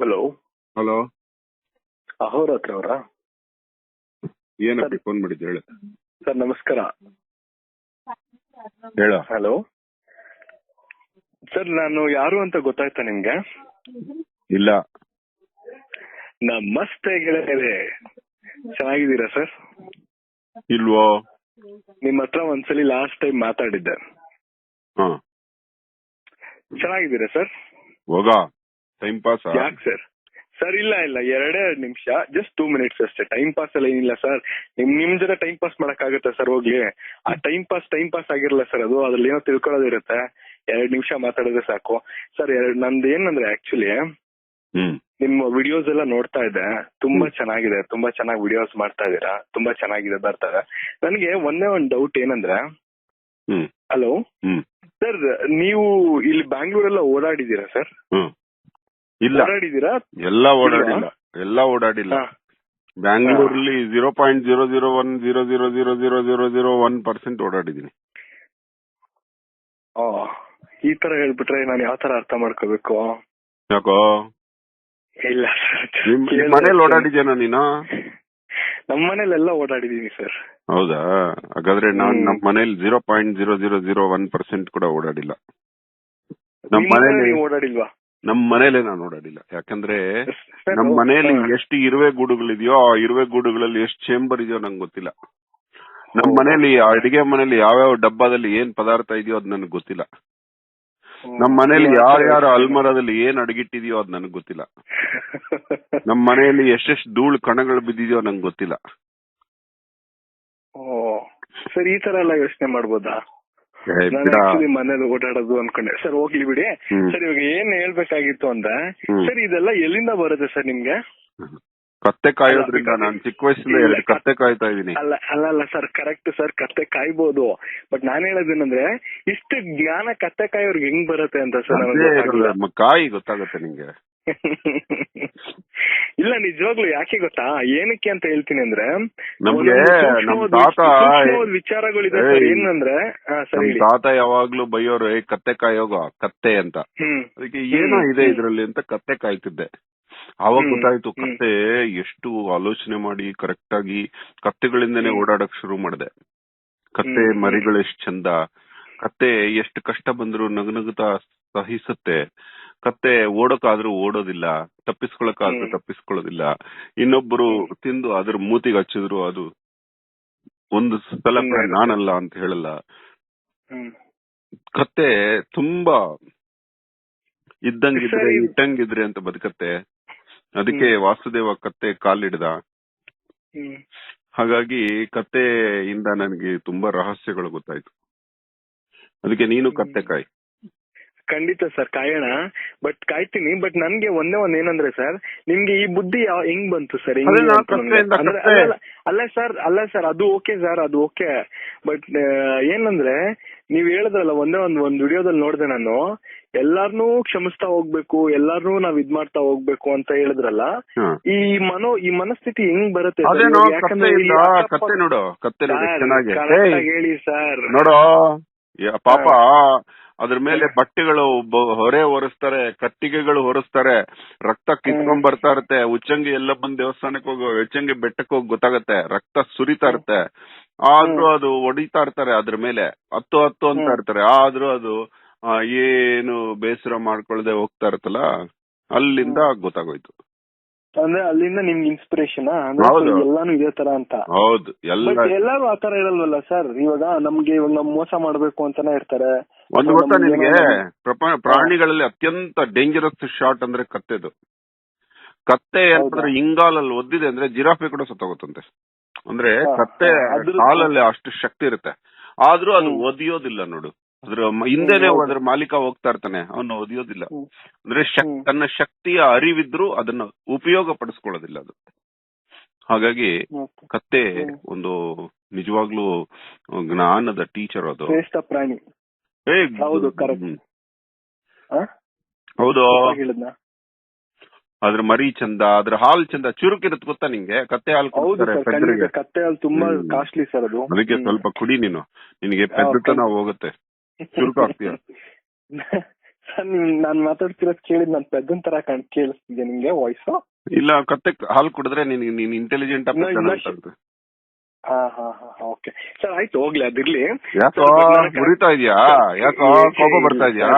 Hello hello ಅಹೋರಾತ್ರ ಅವರಾ? ಏನಪ್ಪ phone ಮಾಡಿದ್ದು ಹೇಳು. ಸರ್ ನಮಸ್ಕಾರ. ಹೇಳ. ಹಲೋ ಸರ್ ನಾನು ಯಾರು ಅಂತ ಗೊತ್ತಾಯ್ತಾ ನಿಮ್ಗೆ? ಇಲ್ಲ. ನಮಸ್ತೆ ಗೆಳೆಯರೆ ಚೆನ್ನಾಗಿದ್ದೀರಾ ಸರ್? ಇಲ್ವೋ? ನಿಮ್ಮ ಹತ್ರ ಒಂದ್ಸಲಿ ಲಾಸ್ಟ್ ಟೈಮ್ ಮಾತಾಡಿದ್ದೆ. ಹಾ. ಚೆನ್ನಾಗಿದ್ದೀರಾ ಸರ್? ಹೋಗ? ಟೈಮ್ ಪಾಸ್ ಯಾಕೆ ಸರ್ ಸರ್ ಇಲ್ಲ ಇಲ್ಲ ಎರಡೇ ಎರಡು ನಿಮಿಷ ಜಸ್ಟ್ ಟೂ ಮಿನಿಟ್ಸ್ ಅಷ್ಟೇ. ಟೈಮ್ ಪಾಸ್ ಎಲ್ಲ ಏನಿಲ್ಲ ಸರ್ ನಿಮ್ ನಿಮ್ ಜೊತೆ ಟೈಮ್ ಪಾಸ್ ಮಾಡಕ್ಕಾಗತ್ತಾ ಸರ್ ಹೋಗ್ಲಿ? ಆ ಟೈಮ್ ಪಾಸ್ ಟೈಮ್ ಪಾಸ್ ಆಗಿರಲ್ಲ ಸರ್ ಅದು. ಅದ್ರಲ್ಲಿ ಏನೋ ತಿಳ್ಕೊಳ್ಳೋದಿರುತ್ತೆ ಎರಡ್ ನಿಮಿಷ ಮಾತಾಡಿದ್ರೆ ಸಾಕು. ಸರ್ ಎರಡ್ ನಂದು ಏನಂದ್ರೆ ಆಕ್ಚುಲಿ ನಿಮ್ಮ ವಿಡಿಯೋಸ್ ಎಲ್ಲ ನೋಡ್ತಾ ಇದ್ದೆ. ತುಂಬಾ ಚೆನ್ನಾಗಿದೆ. ತುಂಬಾ ಚೆನ್ನಾಗಿ ವಿಡಿಯೋಸ್ ಮಾಡ್ತಾ ಇದೀರಾ ತುಂಬಾ ಚೆನ್ನಾಗಿದೆ ಬರ್ತಾರೆ ನನಗೆ ಒಂದೇ ಒಂದು ಡೌಟ್ ಏನಂದ್ರೆ ಹಲೋ ಸರ್ ನೀವು ಇಲ್ಲಿ ಬ್ಯಾಂಗ್ಳೂರೆಲ್ಲ ಓಡಾಡಿದೀರಾ ಸರ್ ಹ್ಮ್. ಇಲ್ಲ. ಓಡಾಡಿದೀರಾ ಎಲ್ಲ ಓಡಾಡಿಲ್ಲ. ಎಲ್ಲ ಓಡಾಡಿಲ್ಲ. ಬ್ಯಾಂಗ್ಳೂರಲ್ಲಿ zero point zero zero one zero zero zero zero zero zero one percent ಓಡಾಡಿದೀನಿ ಈ ತರ ಹೇಳ್ಬಿಟ್ರೆ ನಾನು ಯಾವ ತರ ಅರ್ಥ ಮಾಡ್ಕೋಬೇಕು? ಯಾಕೋ? ಇಲ್ಲ ಮನೇಲಿ ಓಡಾಡಿದ್ಯಾನ ನೀನು? ನಮ್ಮ ಮನೇಲೆಲ್ಲ ಓಡಾಡಿದೀನಿ ಸರ್. ಹೌದಾ? ಹಾಗಾದ್ರೆ ನಾನು ನಮ್ಮ ನಮ್ ಮನೇಲಿ zero point zero zero zero one percent ಕೂಡ ಓಡಾಡಿಲ್ಲ. ನಮ್ಮ ಮನೇಲಿ ಓಡಾಡಿಲ್ವಾ? ನಮ್ ಮನೇಲೆ ನಾನು ಓಡಾಡಿಲ್ಲ ಯಾಕಂದ್ರೆ ನಮ್ ಮನೆಯಲ್ಲಿ ಎಷ್ಟು ಇರುವೆ ಗೂಡುಗಳಿದೆಯೋ ಆ ಇರುವೆ ಗೂಡುಗಳಲ್ಲಿ ಎಷ್ಟು ಚೇಂಬರ್ ಇದೆಯೋ ನಂಗೆ ಗೊತ್ತಿಲ್ಲ. ನಮ್. ಮನೇಲಿ ಅಡಿಗೆ ಮನೇಲಿ ಯಾವ್ಯಾವ ಡಬ್ಬದಲ್ಲಿ ಏನ್ ಪದಾರ್ಥ ಇದೆಯೋ ಅದ್ ನನಗೆ ಗೊತ್ತಿಲ್ಲ. ನಮ್ ಮನೇಲಿ ಯಾರ್ಯಾರ ಅಲ್ಮರದಲ್ಲಿ ಏನ್ ಅಡಗಿಟ್ಟಿದೆಯೋ ಅದ್ ನನಗೆ ಗೊತ್ತಿಲ್ಲ. ನಮ್ ಮನೆಯಲ್ಲಿ ಎಷ್ಟೆಷ್ಟು ಧೂಳು ಕಣಗಳು ಬಿದ್ದಿದೆಯೋ ನಂಗೆ ಗೊತ್ತಿಲ್ಲ. ಓ ಸರ್ ಈ ತರ ಎಲ್ಲ ಯೋಚನೆ ಮಾಡ್ಬೋದಾ? ನಾನು ಬಿಡ. ಆಕ್ಚುಲಿ ಮನೇಲಿ ಓಡಾಡೋದು ಅನ್ಕೊಂಡೆ. ಸರ್ ಹೋಗ್ಲಿ ಬಿಡಿ. ಸರ್ ಇವಾಗ ಏನ್ ಹೇಳ್ಬೇಕಾಗಿತ್ತು ಅಂದ್ರೆ ಸರ್ ಇದೆಲ್ಲ ಎಲ್ಲಿಂದ ಬರುತ್ತೆ ಸರ್ ನಿಮ್ಗೆ? ಕತ್ತೆ ಕಾಯೋದ್ರಿಂದ ನಾನು ಚಿಕ್ಕ ವಯಸ್ಸಿಂದ ಎರಡು ಕತ್ತೆ ಕಾಯ್ತಾ ಇದೀನಿ. ಅಲ್ಲ ಅಲ್ಲ ಅಲ್ಲ ಸರ್ ಕರೆಕ್ಟ್ ಸರ್ ಕತ್ತೆ ಕಾಯ್ಬೋದು. ಬಟ್ ನಾನ್ ಹೇಳೋದೇನಂದ್ರೆ ಇಷ್ಟು ಜ್ಞಾನ ಕತ್ತೆ ಕಾಯೋರ್ಗೆ ಹೆಂಗ್ ಬರುತ್ತೆ ಅಂತ ಸರ್ ಕಾಯಿ ಗೊತ್ತಾಗುತ್ತೆ ನಿಂಗೆ. ಇಲ್ಲ ನಿಜವಾಗ್ಲು ಯಾಕೆ ಗೊತ್ತಾ? ಏನಕ್ಕೆ ಅಂತ ಹೇಳ್ತೀನಿ ಅಂದ್ರೆ ನಮ್ಗೆ ನಮ್ ತಾತ ವಿಚಾರಗಳಿದೆ ಸರ್. ಏನಂದ್ರೆ ತಾತ ಯಾವಾಗ್ಲೂ ಬೈಯೋರು "ಏ, ಕತ್ತೆ ಕಾಯೋಗ ಕತ್ತೆ ಅಂತ. ಅದಕ್ಕೆ ಏನೋ ಇದೆ ಇದ್ರಲ್ಲಿ ಅಂತ ಕತ್ತೆ ಕಾಯ್ತಿದ್ದೆ. ಅವಾಗ ಗೊತ್ತಾಯ್ತು. ಕತ್ತೆ ಎಷ್ಟು ಆಲೋಚನೆ ಮಾಡಿ ಕರೆಕ್ಟ್ ಆಗಿ ಕತ್ತೆಗಳಿಂದನೇ. ಓಡಾಡಕ್ ಶುರು ಮಾಡಿದೆ. ಕತ್ತೆ. ಮರಿಗಳು ಎಷ್ಟ್ ಚಂದ. ಕತ್ತೆ ಎಷ್ಟು ಕಷ್ಟ ಬಂದ್ರು ನಗನಗುತ್ತಾ ಸಹಿಸುತ್ತೆ. ಕತ್ತೆ ಓಡೋಕಾದ್ರೂ ಓಡೋದಿಲ್ಲ ತಪ್ಪಿಸ್ಕೊಳಕಾದ್ರೂ. ತಪ್ಪಿಸ್ಕೊಳ್ಳೋದಿಲ್ಲ. ಇನ್ನೊಬ್ರು ತಿಂದು ಅದ್ರ ಮೂತಿಗೆ ಹಚ್ಚಿದ್ರು ಅದು ಒಂದು ಸಲ. ನಾನಲ್ಲ ಅಂತ ಹೇಳಲ್ಲ. ಕತ್ತೆ ತುಂಬಾ ಇದ್ದಂಗಿದ್ರೆ. ಇಟ್ಟಂಗಿದ್ರೆ ಅಂತ ಬದುಕತ್ತೆ. ಅದಕ್ಕೆ ವಾಸುದೇವ ಕತ್ತೆ ಕಾಲಿಡ್ದ. ಹಾಗಾಗಿ ಹಾಗಾಗಿ ಕತ್ತೆಯಿಂದ ನನಗೆ ತುಂಬಾ ರಹಸ್ಯಗಳು ಗೊತ್ತಾಯ್ತು. ಅದಕ್ಕೆ ನೀನು ಕತ್ತೆ ಕಾಯಿ ಖಂಡಿತ ಸರ್ ಕಾಯೋಣ. ಬಟ್ ಕಾಯ್ತೀನಿ ಬಟ್ ನನ್ಗೆ ಒಂದೇ ಒಂದ್ ಏನಂದ್ರೆ ಸರ್ ನಿಮ್ಗೆ ಈ ಬುದ್ಧಿ ಯಾವ ಹೆಂಗ್ ಬಂತು ಸರ್? ಅದೇ. ಅಲ್ಲ ಸರ್ ಅಲ್ಲ ಸರ್ ಅದು ಓಕೆ ಸರ್ ಅದು ಓಕೆ. ಬಟ್ ಏನಂದ್ರೆ ನೀವ್ ಹೇಳಿದ್ರಲ್ಲ ಒಂದೇ ಒಂದ್ ಒಂದ್ ವಿಡಿಯೋದಲ್ಲಿ ನೋಡ್ದೆ ನಾನು. ಎಲ್ಲಾರ್ನು ಕ್ಷಮಿಸ್ತಾ ಹೋಗ್ಬೇಕು ಎಲ್ಲಾರ್ನು ನಾವ್ ಇದ್ ಮಾಡ್ತಾ ಹೋಗ್ಬೇಕು ಅಂತ ಹೇಳಿದ್ರಲ್ಲ ಹ. ಈ ಮನೋ ಈ ಮನಸ್ಥಿತಿ ಹೆಂಗ್ ಬರುತ್ತೆ sir? ಅದೇನೋ ಇವಾಗ ಯಾಕಂದ್ರೆ ಕತ್ತೆಯಿಂದ ಈ ಅಕ್ಕಪಕ್ಕ- ಕತ್ತೆ ನೋಡು ಕತ್ತೆ ನೋಡಿ Sir, ಚೆನ್ನಾಗಿ. correct ಏಯ್, ಆಗಿ ಹೇಳಿ ಸರ್. ನೋಡೋ. ಯಾ- ಪಾಪ. ಅದ್ರ ಮೇಲೆ ಬಟ್ಟೆಗಳು ಹೊರೆ ಹೊರಿಸ್ತಾರೆ ಕಟ್ಟಿಗೆಗಳು ಹೊರಿಸ್ತಾರೆ ರಕ್ತ ಕಿತ್ಕೊಂಡ್ ಬರ್ತಾ ಇರುತ್ತೆ. ಉಚ್ಚಂಗಿ ಎಲ್ಲ ಬಂದ್ ದೇವಸ್ಥಾನಕ್ಕೆ ಹೋಗೋ ಉಚ್ಚಂಗಿ ಬೆಟ್ಟಕ್ಕೆ ಹೋಗಿ ಗೊತ್ತಾಗತ್ತೆ. ರಕ್ತ ಸುರಿತಾ ಇರುತ್ತೆ. ಆದ್ರೂ ಅದು ಹೊಡಿತಾ ಇರ್ತಾರೆ ಅದ್ರ ಮೇಲೆ. ಹತ್ತು ಹತ್ತು ಅಂತ ಇರ್ತಾರೆ. ಆದ್ರೂ ಅದು ಏನು ಬೇಸರ ಮಾಡ್ಕೊಳ್ದೆ ಹೋಗ್ತಾ ಇರುತ್ತಲ್ಲ ಅಲ್ಲಿಂದ ಗೊತ್ತಾಗೋಯ್ತು. ಅಂದ್ರೆ ಅಲ್ಲಿಂದ ನಿಮ್ಗೆ ಇನ್ಸ್ಪಿರೇಷನ್. ಎಲ್ಲಾನು ಇದೇ ತರ ಅಂತ. ಹೌದು ಎಲ್ಲರೂ ಆತರ ಇರಲ್ವಲ್ಲ ಸರ್ ಇವಾಗ ನಮ್ಗೆ ಇವಾಗ ನಮ್ ಮೋಸ ಮಾಡ್ಬೇಕು ಅಂತಾನೆ ಇರ್ತಾರೆ. ಒಂದು So, ಗೊತ್ತಾ ನಿನಗೆ ಪ್ರಾಣಿಗಳಲ್ಲಿ ಅತ್ಯಂತ ಡೇಂಜರಸ್ ಶಾಟ್ ಅಂದ್ರೆ ಕತ್ತೆದು. ಕತ್ತೆ ಅಂತಂದ್ರೆ ಇಂಗಾಲಲ್ಲಿ ಒದ್ದಿದೆ ಅಂದ್ರೆ ಜಿರಾಫೆ ಕೂಡ ಸತ್ತೋಗುತ್ತಂತೆ. ಅಂದ್ರೆ ಕತ್ತೆ ಕಾಲಲ್ಲಿ ಅಷ್ಟು ಶಕ್ತಿ ಇರುತ್ತೆ. ಆದ್ರೂ ಅದು. ಒದಿಯೋದಿಲ್ಲ ನೋಡು. ಅದ್ರ ಹಿಂದೆನೆ ಹೌದು. ಅದ್ರ ಮಾಲೀಕ ಹೋಗ್ತಾ ಇರ್ತಾನೆ ಅವನು ಒದಿಯೋದಿಲ್ಲ ಅಂದ್ರೆ ತನ್ನ ಶಕ್ತಿಯ ಅರಿವಿದ್ರು ಅದನ್ನ ಉಪಯೋಗ ಪಡಿಸ್ಕೊಳ್ಳೋದಿಲ್ಲ ಅದು. ಹಾಗಾಗಿ ಕತ್ತೆ ಒಂದು ನಿಜವಾಗ್ಲೂ ಜ್ಞಾನದ ಟೀಚರ್ ಅದು. ಶ್ರೇಷ್ಠ ಪ್ರಾಣಿ. ಹೌದು, ಅದ್ರ ಮರಿ ಚಂದ ಅದ್ರ ಹಾಲ್ ಚಂದ ಚುರುಕಿರುತ್ತೆ ಗೊತ್ತಾ ನಿಂಗೆ? ಕತ್ತೆ ಹಾಲು ಕತ್ತೆ ಹಾಲ್ ತುಂಬಾ ಕಾಸ್ಟ್ಲಿ ಸರ್ ಅದು. ಅದಕ್ಕೆ ಸ್ವಲ್ಪ ಕುಡಿ ನೀನು. ನಿನಗೆ ಪೆದ್ದತನ ಹೋಗುತ್ತೆ. ಚುರುಕು ಆಗ್ತೀಯ? ನಾನ್ ಮಾತಾಡ್ತಿರೋದ್ ಕೇಳಿದ್ ನನ್ ಪೆದ್ದನ್ ತರ ಕಾಣ್ ಕೇಳಿಸ್ತಿದ್ಯಾ ನಿಮ್ಗೆ ವಾಯ್ಸ್ ಇಲ್ಲ ಕತ್ತೆ ಹಾಲ್ ಕುಡಿದ್ರೆ ನೀನ್ ನೀನ್ ಇಂಟೆಲಿಜೆಂಟ್ ಹಾ ಹಾ ಹಾ ಓಕೆ ಸರ್ ಆಯ್ತು ಹೋಗ್ಲಿ ಅದಿರ್ಲಿ. ಯಾಕೋ ಮುರಿತಾ ಇದ್ಯಾ? ಯಾಕೋ ಕೋಪ ಬರ್ತಾ ಇದ್ಯಾ?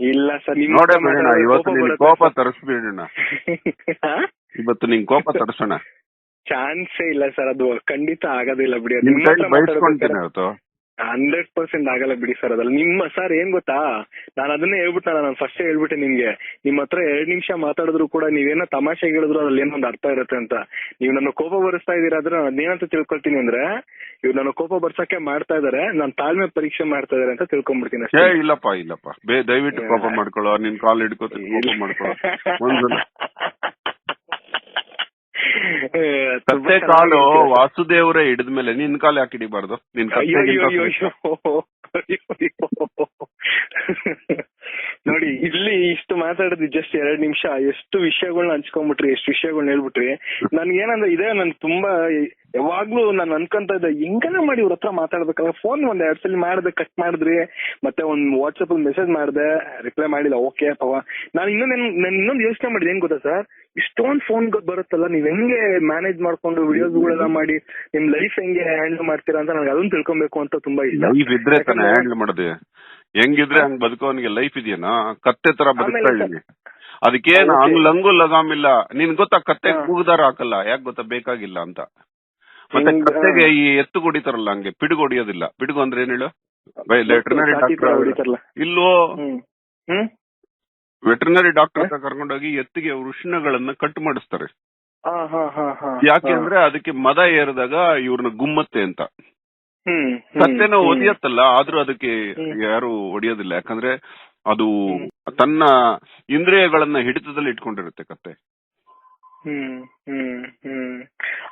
ಇಲ್ಲ ಸರ್ ನಿಮ್ ನೋಡೇ ಇವತ್ತು ಕೋಪ ನಿನ್ ಕೋಪ. ತರಿಸ್ಬಿಡೋಣ? ಇವತ್ತು ನಿನ್ ಕೋಪ ತರಿಸೋಣ. ಚಾನ್ಸೇ ಇಲ್ಲ ಸರ್ ಅದು ಖಂಡಿತ ಆಗೋದಿಲ್ಲ ಬಿಡಿ. ಕೈ ಬಯಸ್ಕೊಂತೀನಿ ಇವತ್ತು ಹಂಡ್ರೆಡ್ ಪರ್ಸೆಂಟ್ ಆಗಲ್ಲ ಬಿಡಿ ಸರ್ ಅದ್ರಲ್ಲಿ. ನಿಮ್ಮ ಸರ್ ಏನ್ ಗೊತ್ತಾ? ನಾನು ಅದನ್ನೇ ಹೇಳ್ಬಿಟ್ಟಲ್ಲ ನಾನು ಫಸ್ಟ್ ಹೇಳ್ಬಿಟ್ಟೆ ನಿಮ್ಗೆ. ನಿಮ್ ಹತ್ರ ಎರಡ್ ನಿಮಿಷ ಮಾತಾಡಿದ್ರು ಕೂಡ ನೀವೇನೋ ತಮಾಷೆ ಹೇಳಿದ್ರು ಅದ್ರಲ್ಲಿ ಏನೋ ಒಂದು ಅರ್ಥ ಇರುತ್ತೆ ಅಂತ. ನೀವು ನನ್ನ ಕೋಪ ಬರ್ಸ್ತಾ ಇದೀರ ಆದ್ರೆ ನಾನು ಅದೇನಂತ ತಿಳ್ಕೊಳ್ತೀನಿ ಅಂದ್ರೆ ಇವ್ರು ನನ್ನ ಕೋಪ ಬರ್ಸಕ್ಕೆ ಮಾಡ್ತಾ ಇದಾರೆ ನಾನ್ ತಾಳ್ಮೆ ಪರೀಕ್ಷೆ ಮಾಡ್ತಾ ಇದಾರೆ ಅಂತ ತಿಳ್ಕೊಂಡ್ಬಿಡ್ತೀನಿ ಅಷ್ಟೇ. ಇಲ್ಲಪ್ಪ ಇಲ್ಲಪ್ಪ. ದಯವಿಟ್ಟು ಕೋಪ ಮಾಡ್ಕೊಳ್ಳೋ. ನಿನ್ ಕಾಲ್ ಹಿಡ್ಕೋತೀನಿ ಕೋಪ ಮಾಡ್ಕೊಳ್ಳೋ. ಕತ್ತೆ ಕಾಲು ವಾಸುದೇವರೇ ಹಿಡಿದ ಮೇಲೆ ಹಿಡಿದ್ಮೇಲೆ ನಿನ್ ಕಾಲು ಯಾಕೆ ಹಿಡಿಬಾರ್ದು? ನಿನ್ ನೋಡಿ ಇಲ್ಲಿ ಇಷ್ಟು ಮಾತಾಡೋದು ಜಸ್ಟ್ ಎರಡ್ ನಿಮಿಷ. ಎಷ್ಟು ವಿಷಯಗಳನ್ನ ಹಂಚ್ಕೊಂಡ್ಬಿಟ್ರಿ ಎಷ್ಟು ವಿಷಯಗಳನ್ನ ಹೇಳ್ಬಿಟ್ರಿ. ನನ್ಗೇನಂದ್ರೆ ಇದೇ ನನ್ ತುಂಬಾ ಯಾವಾಗ್ಲೂ ನಾನು ಅನ್ಕೊಂತ ಇದ್ದೆ ಹೆಂಗನ ಮಾಡಿ ಇವ್ರ ಹತ್ರ ಮಾತಾಡ್ಬೇಕಲ್ಲ. ಫೋನ್ ಒಂದ್ ಎರಡ್ ಸಲ ಮಾಡ್ದೆ ಕಟ್ ಮಾಡಿದ್ರಿ. ಮತ್ತೆ ಒಂದ್ ವಾಟ್ಸ್ಆಪ್ ಅಲ್ಲಿ ಮೆಸೇಜ್ ಮಾಡ್ದೆ ರಿಪ್ಲೈ ಮಾಡಿಲ್ಲ. ಓಕೆ ಪವ ನಾನು ಇನ್ನೊಂದ್ ನಾನು ಇನ್ನೊಂದು ಯೋಚನೆ ಮಾಡಿದೆ ಏನ್ ಗೊತ್ತಾ ಸರ್? ಇಷ್ಟೊಂದ್ ಫೋನ್ ಬರುತ್ತಲ್ಲ ನೀವ್ ಹೆಂಗೆ ಮ್ಯಾನೇಜ್ ಮಾಡ್ಕೊಂಡು ವಿಡಿಯೋಸ್ಗಳೆಲ್ಲ ಮಾಡಿ ನಿಮ್ ಲೈಫ್ ಹೆಂಗೆ ಹ್ಯಾಂಡಲ್ ಮಾಡ್ತೀರಾ ಅಂತ ನನಗೆ ಅದನ್ನ ತಿಳ್ಕೊಬೇಕು ಅಂತ ತುಂಬಾ ಇಷ್ಟ. ಯಾಕಂದ್ರೆ- ಹೆಂಗಿದ್ರೆ ಹಂಗ್ ಬದುಕೋನಿಗೆ ಲೈಫ್ ಇದೆಯೇನಾ? ಕತ್ತೆ ತರ ಬದುಕ್ತಾ ಆಮೇಲೆ ಅದಕ್ಕೆ ಅದಕ್ಕೇನು. ಹಂಗ್ ಲಂಗು ಲಗಾಮಿಲ್ಲ ನಿನ್ ಗೊತ್ತಾ? ಕತ್ತೆ ಕೂಗದಾರ ಹಾಕಲ್ಲ. ಯಾಕೆ ಗೊತ್ತಾ? ಬೇಕಾಗಿಲ್ಲ ಅಂತ. ಮತ್ತೆ ಕತ್ತೆಗೆ ಈ ಎತ್ತು ಹೊಡಿತಾರಲ್ಲ ಹಂಗೆ. ಪಿಡುಗು ಹೊಡಿಯೋದಿಲ್ಲ. ಪಿಡುಗು ಅಂದ್ರೆ ಏನ್ ಹೇಳು? ವೆಟರ್ನರಿ ಡಾಕ್ಟರ್ ಇಲ್ಲೋ? ಇಲ್ವೋ ವೆಟರ್ನರಿ ಡಾಕ್ಟರ್ ಕರ್ಕೊಂಡೋಗಿ ಎತ್ತಿಗೆ ವೃಷ್ಣಗಳನ್ನ ಕಟ್ ಮಾಡಿಸ್ತಾರೆ. ಹಾ ಹಾ ಹಾ ಹಾ. ಯಾಕೆ ಅಂದ್ರೆ ಅದಕ್ಕೆ ಮದ ಏರಿದಾಗ ಇವ್ರನ್ನ ಗುಮ್ಮತ್ತೆ ಅಂತ. ಹ್ಮ್. ಒದಿಯತ್ತಲ್ಲ ಆದ್ರೂ ಅದಕ್ಕೆ ಯಾರು ಒಡಿಯೋದಿಲ್ಲ. ಯಾಕಂದ್ರೆ ಅದು ತನ್ನ ಇಂದ್ರಿಯಗಳನ್ನ ಹಿಡಿತದಲ್ಲಿ ಇಟ್ಕೊಂಡಿರುತ್ತೆ ಕತ್ತೆ. ಹ್ಮ್ ಹ್ಮ್ ಹ್ಮ್.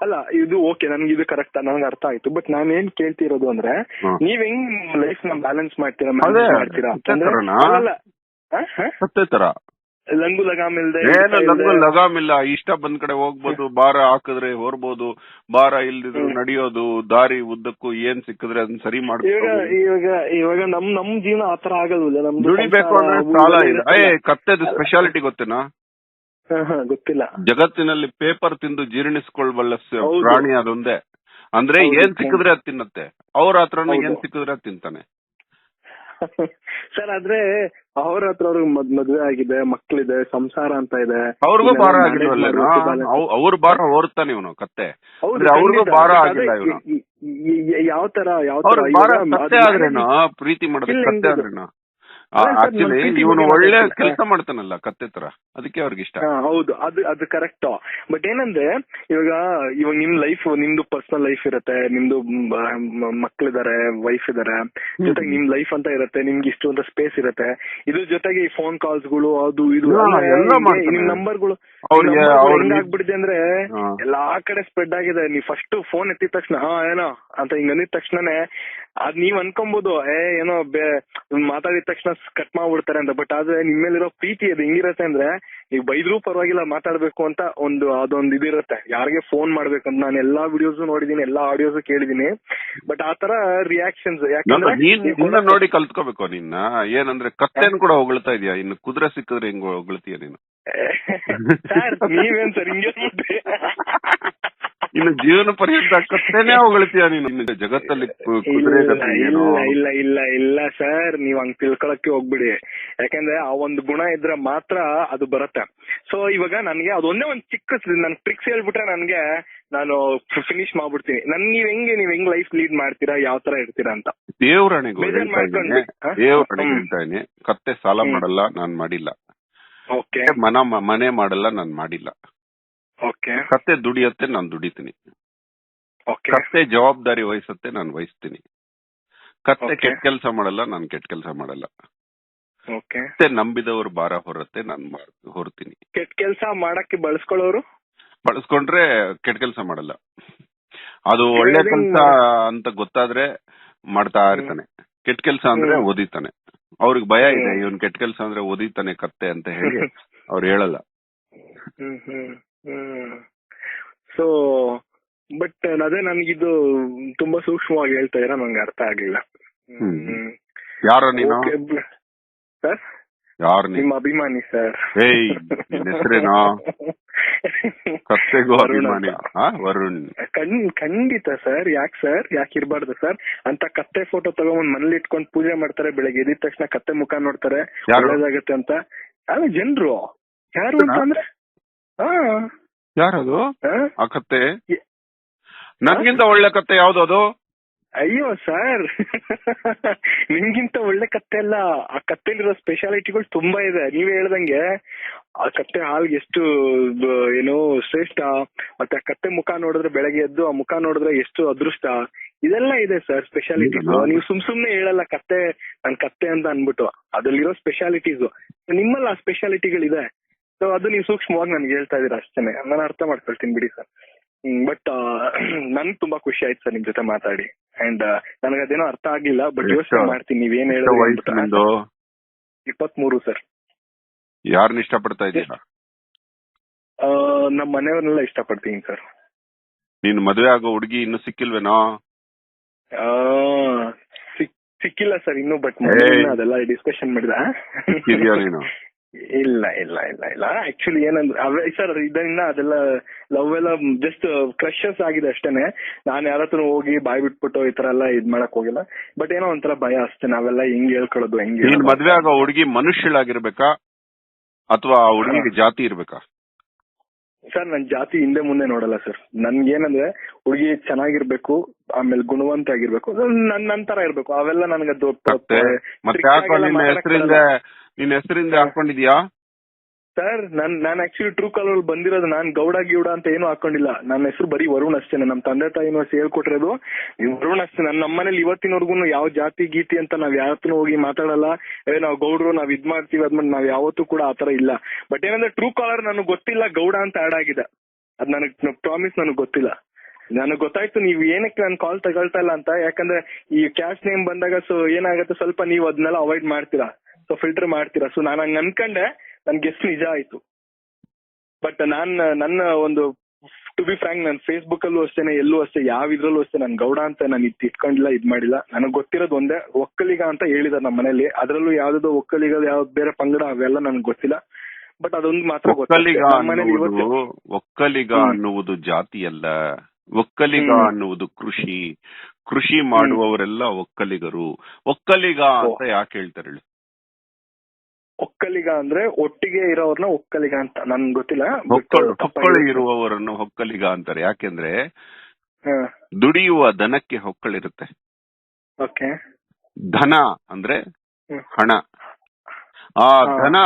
ಅಲ್ಲ ಇದು ಓಕೆ ನನ್ಗೆ ಇದು ಕರೆಕ್ಟ್ ನನಗೆ ಅರ್ಥ ಆಯ್ತು. ಬಟ್ ನಾನು ಏನ್ ಕೇಳ್ತಿರೋದು ಅಂದ್ರೆ. ನೀವ್ ಹೆಂಗ್ ಲೈಫ್ನ ಬ್ಯಾಲೆನ್ಸ್ ಮಾಡ್ತೀರಾ ಮಾಡ್ತೀರಾ? ತರ. ಲಂಗು ಲಗಾಮ್ ಇಲ್ದೆ ಏನು ಲಗಾಮ್ ಇಲ್ಲ. ಇಷ್ಟ ಬಂದ್ ಕಡೆ ಹೋಗ್ಬೋದು ಭಾರ ಹಾಕಿದ್ರೆ ಹೊರ್ಬೋದು ಭಾರ ಇಲ್ದಿದ್ರು. ನಡೆಯೋದು ದಾರಿ ಉದ್ದಕ್ಕೂ ಏನ್ ಸಿಕ್ಕಿದ್ರೆ ಅದನ್ನ ಸರಿ ಮಾಡ್ಕೊಂಡು ಇವಾಗ ಇವಾಗ ನಮ್ ನಮ್ ಜೀವನ ಆತರ ಆಗಲ್ವಲ್ಲ ನಮ್ ದುಡಿಬೇಕು ಅಂದ್ರೆ ಅವು ಸಾಲ ಇಲ್ಲ. ಏ ಕತ್ತೆದು ಸ್ಪೆಷಾಲಿಟಿ ಗೊತ್ತೇನಾ? ಗೊತ್ತಿಲ್ಲ. ಜಗತ್ತಿನಲ್ಲಿ ಪೇಪರ್ ತಿಂದು ಜೀರ್ಣಿಸ್ಕೊಳ್ಬಲ್ಲ ಪ್ರಾಣಿ ಅದೊಂದೇ. ಅಂದ್ರೆ. ಏನ್ ಸಿಕ್ಕಿದ್ರೆ ಅದ್ ತಿನ್ನತ್ತೆ. ಅವ್ರ ಹತ್ರನ ಏನ್ ಸಿಕ್ಕಿದ್ರೆ ಅದ್ ತಿಂತಾನೆ. ಸರ್ ಆದ್ರೆ ಅವ್ರ ಹತ್ರ ಅವ್ರಿಗೆ ಮದ್ ಮದ್ವೆ ಆಗಿದೆ ಮಕ್ಳಿದೆ ಸಂಸಾರ ಅಂತ ಇದೆ. ಅವ್ರಿಗೂ ಭಾರ ಆಗಿಲ್ವಲ್ಲ ಅವ್ರ ಭಾರ ಹೊರ್ತಾನೆ ಇವನು ಕತ್ತೆ. ಅವ್ರಿಗೂ ಭಾರ ಆಗಿಲ್ಲ ಇವ್ನು. ಯಾವ ತರ ಯಾವ ತರ ಪ್ರೀತಿ ಮಾಡೋದು ಕತ್ತೆ ಹೆಂಗದು? ಆಕ್ಚುಲಿ ಇವನು ಒಳ್ಳೆ ಕೆಲಸ ಮಾಡ್ತಾನಲ್ಲ ಕತ್ತೆ ತರ ಅದಕ್ಕೆ ಅವ್ರಿಗೆ ಇಷ್ಟ. ಹೌದು. ಅದು ಅದು ಕರೆಕ್ಟ್ ಬಟ್ ಏನಂದ್ರೆ ಇವಾಗ ಇವಾಗ ನಿಮ್ ಲೈಫ್ ನಿಮ್ದು ಪರ್ಸನಲ್ ಲೈಫ್ ಇರುತ್ತೆ ನಿಮ್ದು ಮಕ್ಳಿದಾರೆ ವೈಫ್ ಇದಾರೆ. ಜೊತೆಗೆ ನಿಮ್ ಲೈಫ್ ಅಂತ ಇರುತ್ತೆ ನಿಮ್ಗೆ ಇಷ್ಟು ಅಂತ ಸ್ಪೇಸ್ ಇರುತ್ತೆ. ಇದ್ರ ಜೊತೆಗೆ ಈ ಫೋನ್ ಕಾಲ್ಸ್ಗಳು ಅದು ಇದು. ನಿಮ್ ನಂಬರ್ಗಳು ಅವ್ರಿಗೆ ಅಂದ್ರೆ. ಎಲ್ಲಾ ಕಡೆ ಸ್ಪ್ರೆಡ್ ಆಗಿದೆ. ನೀವ್ ಫಸ್ಟ್ ಫೋನ್ ಎತ್ತಿದ ತಕ್ಷಣ ಹಾ ಏನೋ ಅಂತ ಹಿಂಗ್ ಅಂದಿದ ತಕ್ಷಣನೇ ಅದ್ ನೀವ್ ಅನ್ಕೊಂಬೋದು ಏ ಏನೋ ಮಾತಾಡಿದ ತಕ್ಷಣ ಕಟ್ ಮಾಡ್ಬಿಡ್ತಾರೆ ಅಂತ. ಬಟ್ ಆದ್ರೆ ನಿಮ್ ಮೇಲಿರೋ ಪ್ರೀತಿ ಅದು ಹೆಂಗಿರತ್ತೆ ಅಂದ್ರೆ ನೀವು ಬೈದ್ರೂ ಪರವಾಗಿಲ್ಲ ಮಾತಾಡ್ಬೇಕು ಅಂತ ಒಂದು ಅದೊಂದು ಇದಿರುತ್ತೆ. ಯಾರಿಗೆ ಫೋನ್ ಮಾಡ್ಬೇಕಂತ ನಾನು ಎಲ್ಲಾ ವಿಡಿಯೋಸ್ ನೋಡಿದೀನಿ ಎಲ್ಲಾ ಆಡಿಯೋಸ್ ಕೇಳಿದೀನಿ. ಬಟ್ ಆತರ ರಿಯಾಕ್ಷನ್ಸ್ ಯಾಕಂದ್ರೆ ನೋಡಿ ಕಲ್ತ್ಕೋಬೇಕು ನಿನ್ನ. ಏನಂದ್ರೆ ಕತ್ತೆನ್ ಕೂಡ ಹೊಗಳ್ತಾ ಇದೀಯ? ಇನ್ನು ಕುದುರೆ ಸಿಕ್ಕಿದ್ರೆ ಹೆಂಗ್ ಹೊಗಳ್ತೀಯ ನೀನು? ಸರ್ ನೀವೇನ್ ಸರ್ ಹಿಂಗೆ? ಇನ್ನು ಜೀವನ ಪರ್ಯಂತ ಕತ್ತೆನೇ ಹೊಗಳ್ತೀಯ ನೀನು? ಜಗತ್ತಲ್ಲಿ ಕುದುರೆ ಇಲ್ಲ ಇಲ್ಲ ಇಲ್ಲ ಸರ್ ನೀವ್ ಹಂಗ್ ತಿಳ್ಕೊಳಕ್ಕೆ ಹೋಗ್ಬಿಡಿ. ಯಾಕಂದ್ರೆ ಆ ಒಂದು ಗುಣ ಇದ್ರೆ ಮಾತ್ರ ಅದು ಬರುತ್ತೆ. ಸೊ ಇವಾಗ ನನ್ಗೆ ಅದೊಂದೇ ಒಂದ್ ಚಿಕ್ಕ ನನ್ ಟ್ರಿಕ್ಸ್ ಹೇಳ್ಬಿಟ್ರೆ ನನ್ಗೆ ನಾನು ಫಿನಿಶ್ ಮಾಡ್ಬಿಡ್ತೀನಿ. ನನ್ ನೀವ್ ಹೆಂಗೆ ನೀವ್ ಹೆಂಗ್ ಲೈಫ್ ಲೀಡ್ ಮಾಡ್ತೀರಾ ಯಾವ ತರ ಇರ್ತೀರಾ ಅಂತ? ದೇವ್ರಣೆ? ದೇವ್ರಾಣಿಗೂ ಕತ್ತೆ ಸಾಲ ಮಾಡಲ್ಲ ನಾನ್ ಮಾಡಿಲ್ಲ. ಓಕೆ ಮನ ಮನೆ ಮಾಡಲ್ಲ ನಾನು ಮಾಡಿಲ್ಲ. ಓಕೆ ಕತ್ತೆ ದುಡಿಯತ್ತೆ ನಾನು ದುಡಿತೀನಿ. ಓಕೆ ಕತ್ತೆ ಜವಾಬ್ದಾರಿ ವಹಿಸುತ್ತೆ ನಾನು ವಹಿಸ್ತೀನಿ. ಕತ್ತೆ ಕೆಟ್ಟ ಕೆಲಸ ಮಾಡಲ್ಲ ನಾನು ಕೆಟ್ಟ ಕೆಲಸ ಮಾಡಲ್ಲ. ಕತ್ತೆ ನಂಬಿದವರು ಭಾರ ಹೊರತ್ತೆ ನಾನು ಹೊರತೀನಿ. ಕೆಟ್ಟ ಕೆಲಸ ಮಾಡಕ್ಕೆ ಬಳಸ್ಕೊಳ್ಳೋರು? ಬಳಸ್ಕೊಂಡ್ರೆ ಕೆಟ್ಟ ಕೆಲಸ ಮಾಡಲ್ಲ. ಅದು ಒಳ್ಳೆ ಕೆಲಸ ಅಂತ ಗೊತ್ತಾದ್ರೆ ಮಾಡ್ತಾ ಇರ್ತಾನೆ. ಕೆಟ್ಟ ಕೆಲಸ ಅಂದ್ರೆ. ಓದಿತಾನೆ. ಅವ್ರಿಗೆ ಭಯ ಇದೆ. ಇವನ್ ಕೆಟ್ಟ ಕೆಲಸ ಅಂದ್ರೆ ಓದಿತಾನೆ ಕತ್ತೆ ಅಂತ ಹೇಳಿ ಅವ್ರು ಹೇಳಲ್ಲ. ಸೊ ಬಟ್ ಅದೇ ನನ್ಗಿದು ತುಂಬಾ ಸೂಕ್ಷ್ಮವಾಗಿ ಹೇಳ್ತಾ ಇರ ನಂಗೆ ಅರ್ಥ ಆಗ್ಲಿಲ್ಲ. ಯಾರು ಯಾರೋ ನೀನು? ಸರ್ ಯಾರ್ ನಿಮ್ಮ ಅಭಿಮಾನಿ ಸರ್ ಏಯ್, ನಿನ್ ಹೆಸರೇನಾ ವರುಣ್ ಅಭಿಮಾನಿ ವರುಣ್ ಕಣ್ ಖಂಡಿತ ಸರ್ ಯಾಕೆ ಸರ್ ಯಾಕೆ ಇರ್ಬಾರ್ದು ಸರ್ ಅಂತ ಕತ್ತೆ ಫೋಟೋ ತಗೊಂಡ್ ಮನೇಲಿ ಇಟ್ಕೊಂಡು ಪೂಜೆ ಮಾಡ್ತಾರೆ ಬೆಳಗ್ಗೆ ಎದ್ದ ತಕ್ಷಣ ಕತ್ತೆ ಮುಖ ನೋಡ್ತಾರೆ? ಒಳ್ಳೇದಾಗತ್ತೆ ಅಂತ ಅದೇ ಜನರು ಯಾರು ಅಂತ ಅಂದ್ರೆ ಹಾ ಯಾರದು? ಆ ಕತ್ತೆ ನನ್ಗಿಂತ ಒಳ್ಳೆ ಕತ್ತೆ ಯಾವ್ದು ಅದು? ಅಯ್ಯೋ ಸರ್. ನಿಮ್ಗಿಂತ ಒಳ್ಳೆ ಕತ್ತೆ ಅಲ್ಲ. ಆ ಕತ್ತೆಲಿರೋ ಸ್ಪೆಷಾಲಿಟಿಗಳು ತುಂಬಾ ಇದೆ. ನೀವೇ ಹೇಳ್ದಂಗೆ ಆ ಕತ್ತೆ ಹಾಲ್ಗೆ ಎಷ್ಟು ಏನೋ ಶ್ರೇಷ್ಠ. ಮತ್ತೆ ಆ ಕತ್ತೆ ಮುಖ ನೋಡಿದ್ರೆ ಬೆಳಗ್ಗೆ ಎದ್ದು ಆ ಮುಖ ನೋಡಿದ್ರೆ ಎಷ್ಟು ಅದೃಷ್ಟ. ಇದೆಲ್ಲ ಇದೆ ಸರ್ ಸ್ಪೆಷಾಲಿಟೀಸ್ ನೀವು ಸುಮ್ ಸುಮ್ನೆ ಹೇಳಲ್ಲ ಕತ್ತೆ ನನ್ ಕತ್ತೆ ಅಂತ ಅನ್ಬಿಟ್ಟು ಅದ್ರಲ್ಲಿರೋ ಸ್ಪೆಷಾಲಿಟೀಸ್ ನಿಮ್ಮಲ್ಲ ಆ ಸ್ಪೆಷಾಲಿಟಿಗಳಿದೆ ಸೊ ಅದು ನೀವು ಸೂಕ್ಷ್ಮವಾಗಿ ನನ್ಗೆ ಹೇಳ್ತಾ ಇದೀರ ಅಷ್ಟೇನೆ. ನಾನು ಅರ್ಥ ಮಾಡ್ಕೊಳ್ತೀನಿ ಬಿಡಿ ಸರ್. ಬಟ್ ನನ್ಗೆ ತುಂಬಾ ಖುಷಿ ಆಯ್ತು ಸರ್ ನಿಮ್ ಜೊತೆ ಮಾತಾಡಿ. ಅಂಡ್ ನನಗೆ ಅದೇನೋ ಅರ್ಥ ಆಗ್ಲಿಲ್ಲ ಬಟ್ ಯೋಚನೆ ಮಾಡ್ತೀನಿ ನೀವೇನ್ ಹೇಳಿದ್ರೆ ಇಪ್ಪತ್ ಮೂರು ಸರ್. ಯಾರನ್ನ ಇಷ್ಟಪಡ್ತಾ ಇದೀಯ ನಮ್ಮ ಮನೆಯವ್ರನ್ನೆಲ್ಲ ಇಷ್ಟಪಡ್ತೀನಿ ಸರ್. ನೀನ್ ಮದುವೆ ಆಗೋ ಹುಡುಗಿ ಇನ್ನು ಸಿಕ್ಕಿಲ್ವೇನೋ? ಸಿಕ್ಕಿಲ್ಲ ಸರ್ ಇನ್ನು ಬಟ್. ಅದೆಲ್ಲ ಡಿಸ್ಕಷನ್ ಮಾಡಿದ. ನೀನು? ಇಲ್ಲ ಇಲ್ಲ ಇಲ್ಲ ಇಲ್ಲ. ಆಕ್ಚುಲಿ ಏನಂದ್ರೆ ಅವೇ ಸರ್ ಇದರಿಂದ ಅದೆಲ್ಲ ಲವ್ ಎಲ್ಲ ಜಸ್ಟ್ ಕ್ರಶಸ್ ಆಗಿದೆ ಅಷ್ಟೇನೆ. ನಾನು ಯಾರತ್ರ ಹೋಗಿ ಬಾಯ್ ಬಿಟ್ಬಿಟ್ಟು ಈ ತರ ಎಲ್ಲ ಇದ್ ಮಾಡಕ್ ಹೋಗಿಲ್ಲ. ಬಟ್ ಏನೋ ಒಂಥರ ಭಯ ಅಷ್ಟೇ ನಾವೆಲ್ಲ ಹಿಂಗ್ ಹೇಳ್ಕೊಳ್ಳೋದು ಹೆಂಗ್ ನೀನ್. ಮದ್ವೆ ಆಗೋ ಹುಡುಗಿ ಮನುಷ್ಯಳಾಗಿರ್ಬೇಕಾ? ಅಥವಾ ಆ ಹುಡುಗಿಗೆ ಜಾತಿ ಇರ್ಬೇಕಾ? ಸರ್ ನನ್ ಜಾತಿ ಹಿಂದೆ ಮುಂದೆ ನೋಡಲ್ಲ ಸರ್. ನನ್ಗೇನಂದ್ರೆ ಹುಡುಗಿ ಚೆನ್ನಾಗಿರ್ಬೇಕು ಆಮೇಲೆ ಗುಣವಂತ ಆಗಿರ್ಬೇಕು. ನನ್ ನಂತರ ಇರ್ಬೇಕು. ಅವೆಲ್ಲ ನನ್ಗೆ ನಿನ್ನ ಹೆಸರಿಂದ ಹಾಕೊಂಡಿದ್ಯಾ? ಸರ್ ನನ್, ನಾನ್ ಆಕ್ಚುಲಿ ಟ್ರೂ ಕಾಲರ್ ಬಂದಿರೋದು ನಾನ್ ಗೌಡ ಗೀಡ ಅಂತ ಏನು ಹಾಕೊಂಡಿಲ್ಲ. ನನ್ನ ಹೆಸರು ಬರೀ ವರುಣ್ ಅಷ್ಟೇ ನಮ್ ತಂದೆ ತಾಯಿ ಅಷ್ಟೇ ಹೇಳ್ಕೊಟ್ಟಿರೋದು. ವರುಣ್ ಅಷ್ಟೇ ನನ್ನ ನಮ್ಮನೇಲಿ ಇವತ್ತಿನವರೆಗೂ ಯಾವ ಜಾತಿ ಗೀತಿ ಅಂತ ನಾವ್ ಯಾವತ್ತೂ ಹೋಗಿ ಮಾತಾಡಲ್ಲ. ಏ, ನಾವ್ ಗೌಡ್ರು, ನಾವ್ ಇದ್ ಮಾಡ್ತೀವಿ ಅದ್ಮೇಲೆ ನಾವ್ ಯಾವತ್ತೂ ಕೂಡ ಆತರ ಇಲ್ಲ. ಬಟ್ ಏನಂದ್ರೆ ಟ್ರೂ ಕಾಲರ್ ನನಗೆ ಗೊತ್ತಿಲ್ಲ, ಗೌಡ ಅಂತ ಆಡ್ ಆಗಿದೆ. ಅದ್ ನನಗ್ ಪ್ರಾಮಿಸ್ ನನಗ್ ಗೊತ್ತಿಲ್ಲ. ನನಗ್ ಗೊತ್ತಾಯ್ತು, ನೀವು ಏನಕ್ಕೆ ನಾನು ಕಾಲ್ ತಗೊಳ್ತಾ ಇಲ್ಲ ಅಂತ. ಯಾಕಂದ್ರೆ ಈ ಕ್ಯಾಶ್ ನೇಮ್ ಬಂದಾಗ ಸೊ ಏನಾಗುತ್ತೆ, ಸ್ವಲ್ಪ ನೀವು ಅದನ್ನೆಲ್ಲ ಅವಾಯ್ಡ್ ಮಾಡ್ತೀರಾ. ಸೊ ಫಿಲ್ಟರ್ ಮಾಡ್ತೀರಾ? ಸೊ ನಾನು ಹಂಗ್ ಅನ್ಕೊಂಡೆ ನನ್ ಗೆಸ್ಟ್ ನಿಜ ಆಯ್ತು. ಬಟ್ ನಾನ್ ನನ್ನ ಒಂದು ಟು ಬಿ ಫ್ರಾಂಕ್ ನಾನು ಫೇಸ್ಬುಕ್ ಅಲ್ಲೂ ಅಷ್ಟೇನೆ ಎಲ್ಲೂ ಅಷ್ಟೇ ಯಾವ ಇದ್ರಲ್ಲೂ ಅಷ್ಟೇ ನನ್ ಗೌಡ ಅಂತ ನಾನು ಇದ್ ಇಟ್ಕೊಂಡಿಲ್ಲ ಇದ್ ಮಾಡಿಲ್ಲ. ನನಗ್ ಗೊತ್ತಿರೋದು ಒಂದೇ ಒಕ್ಕಲಿಗ ಅಂತ ಹೇಳಿದಾರೆ ನಮ್ಮ ಮನೇಲಿ. ಅದ್ರಲ್ಲೂ ಯಾವ್ದೋ ಒಕ್ಕಲಿಗ ಯಾವ್ದು ಬೇರೆ ಪಂಗಡ ಅವೆಲ್ಲ ನನ್ಗೆ ಗೊತ್ತಿಲ್ಲ. ಬಟ್ ಅದೊಂದು ಮಾತ್ರ ಒಕ್ಕಲಿಗ ಅನ್ನುವುದು ಜಾತಿ ಅಲ್ಲ. ಒಕ್ಕಲಿಗ. ಅನ್ನುವುದು ಕೃಷಿ. ಕೃಷಿ ಮಾಡುವವರೆಲ್ಲ ಒಕ್ಕಲಿಗರು. ಒಕ್ಕಲಿಗ ಅಂತ ಯಾಕೆ ಹೇಳ್ತಾರೆ ಹೇಳು. ಒಕ್ಕಲಿಗ ಅಂದ್ರೆ ಒಟ್ಟಿಗೆ ಇರೋರ್ನ ಒಕ್ಕಲಿಗ ಅಂತ. ನನ್ಗೆ ಗೊತ್ತಿಲ್ಲ. ಇರುವವರನ್ನು ಒಕ್ಕಲಿಗ ಅಂತಾರೆ. ಯಾಕೆಂದ್ರೆ ದುಡಿಯುವ ದನಕ್ಕೆ ಹೊಕ್ಕಳಿರುತ್ತೆ ಓಕೆ. ಧನ ಅಂದ್ರೆ ಹಣ. ಆ. ಧನ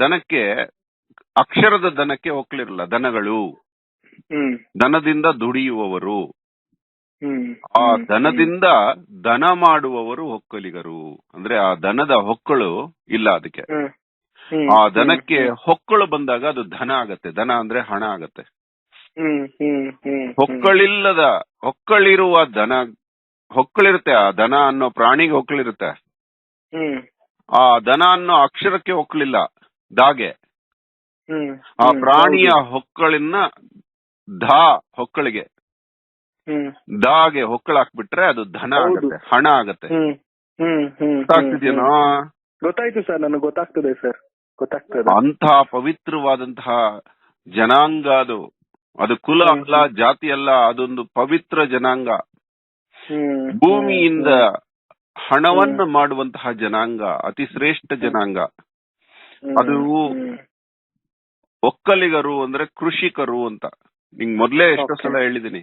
ದನಕ್ಕೆ ಅಕ್ಷರದ ದನಕ್ಕೆ ಹೊಕ್ಕಳಿರಲ್ಲ ದನಗಳು ದನದಿಂದ ದುಡಿಯುವವರು. ಆ ದನದಿಂದ ದನ ಮಾಡುವವರು ಹೊಕ್ಕಲಿಗರು ಅಂದ್ರೆ ಆ ದನದ ಹೊಕ್ಕಳು ಇಲ್ಲ ಅದಕ್ಕೆ. ಆ ದನಕ್ಕೆ ಹೊಕ್ಕಳು ಬಂದಾಗ ಅದು ಧನ ಆಗತ್ತೆ. ದನ ಅಂದ್ರೆ ಹಣ ಆಗತ್ತೆ. ಹೊಕ್ಕಳಿಲ್ಲದ ಹೊಕ್ಕಳಿರುವ ದನ ಹೊಕ್ಕಳಿರುತ್ತೆ. ಆ ದನ ಅನ್ನೋ ಪ್ರಾಣಿಗೆ ಹೊಕ್ಕಳಿರುತ್ತೆ. ಆ ದನ ಅನ್ನೋ ಅಕ್ಷರಕ್ಕೆ ಹೊಕ್ಕಳಿಲ್ಲ. ದಾಗೆ. ಆ ಪ್ರಾಣಿಯ. ಹೊಕ್ಕಳಿನ ಧಾ ಹೊಕ್ಕಳಿಗೆ. ದಾಗೆ ಹೊಕ್ಕಳ ಹಾಕ್ಬಿಟ್ರೆ ಅದು ಧನ ಆಗುತ್ತೆ ಹಣ ಆಗತ್ತೆ. ಗೊತ್ತಾಗ್ತಿದ್ಯೇನೋ. ಗೊತ್ತಾಯ್ತು ಸರ್ ನನಗೆ ಗೊತ್ತಾಗ್ತದೆ ಸರ್ ಗೊತ್ತಾಗ್ತದೆ. ಅಂತಹ ಪವಿತ್ರವಾದಂತಹ ಜನಾಂಗ ಅದು. ಅದು ಕುಲ. ಅಲ್ಲ ಜಾತಿ ಅಲ್ಲ ಅದೊಂದು ಪವಿತ್ರ ಜನಾಂಗ. ಭೂಮಿಯಿಂದ ಹಣವನ್ನ ಮಾಡುವಂತಹ ಜನಾಂಗ ಅತಿ ಶ್ರೇಷ್ಠ ಜನಾಂಗ. ಅದು ಒಕ್ಕಲಿಗರು ಅಂದ್ರೆ ಕೃಷಿಕರು ಅಂತ. ನಿಂಗ್ ಮೊದ್ಲೇ ಎಷ್ಟೋ ಸಲ ಹೇಳಿದೀನಿ.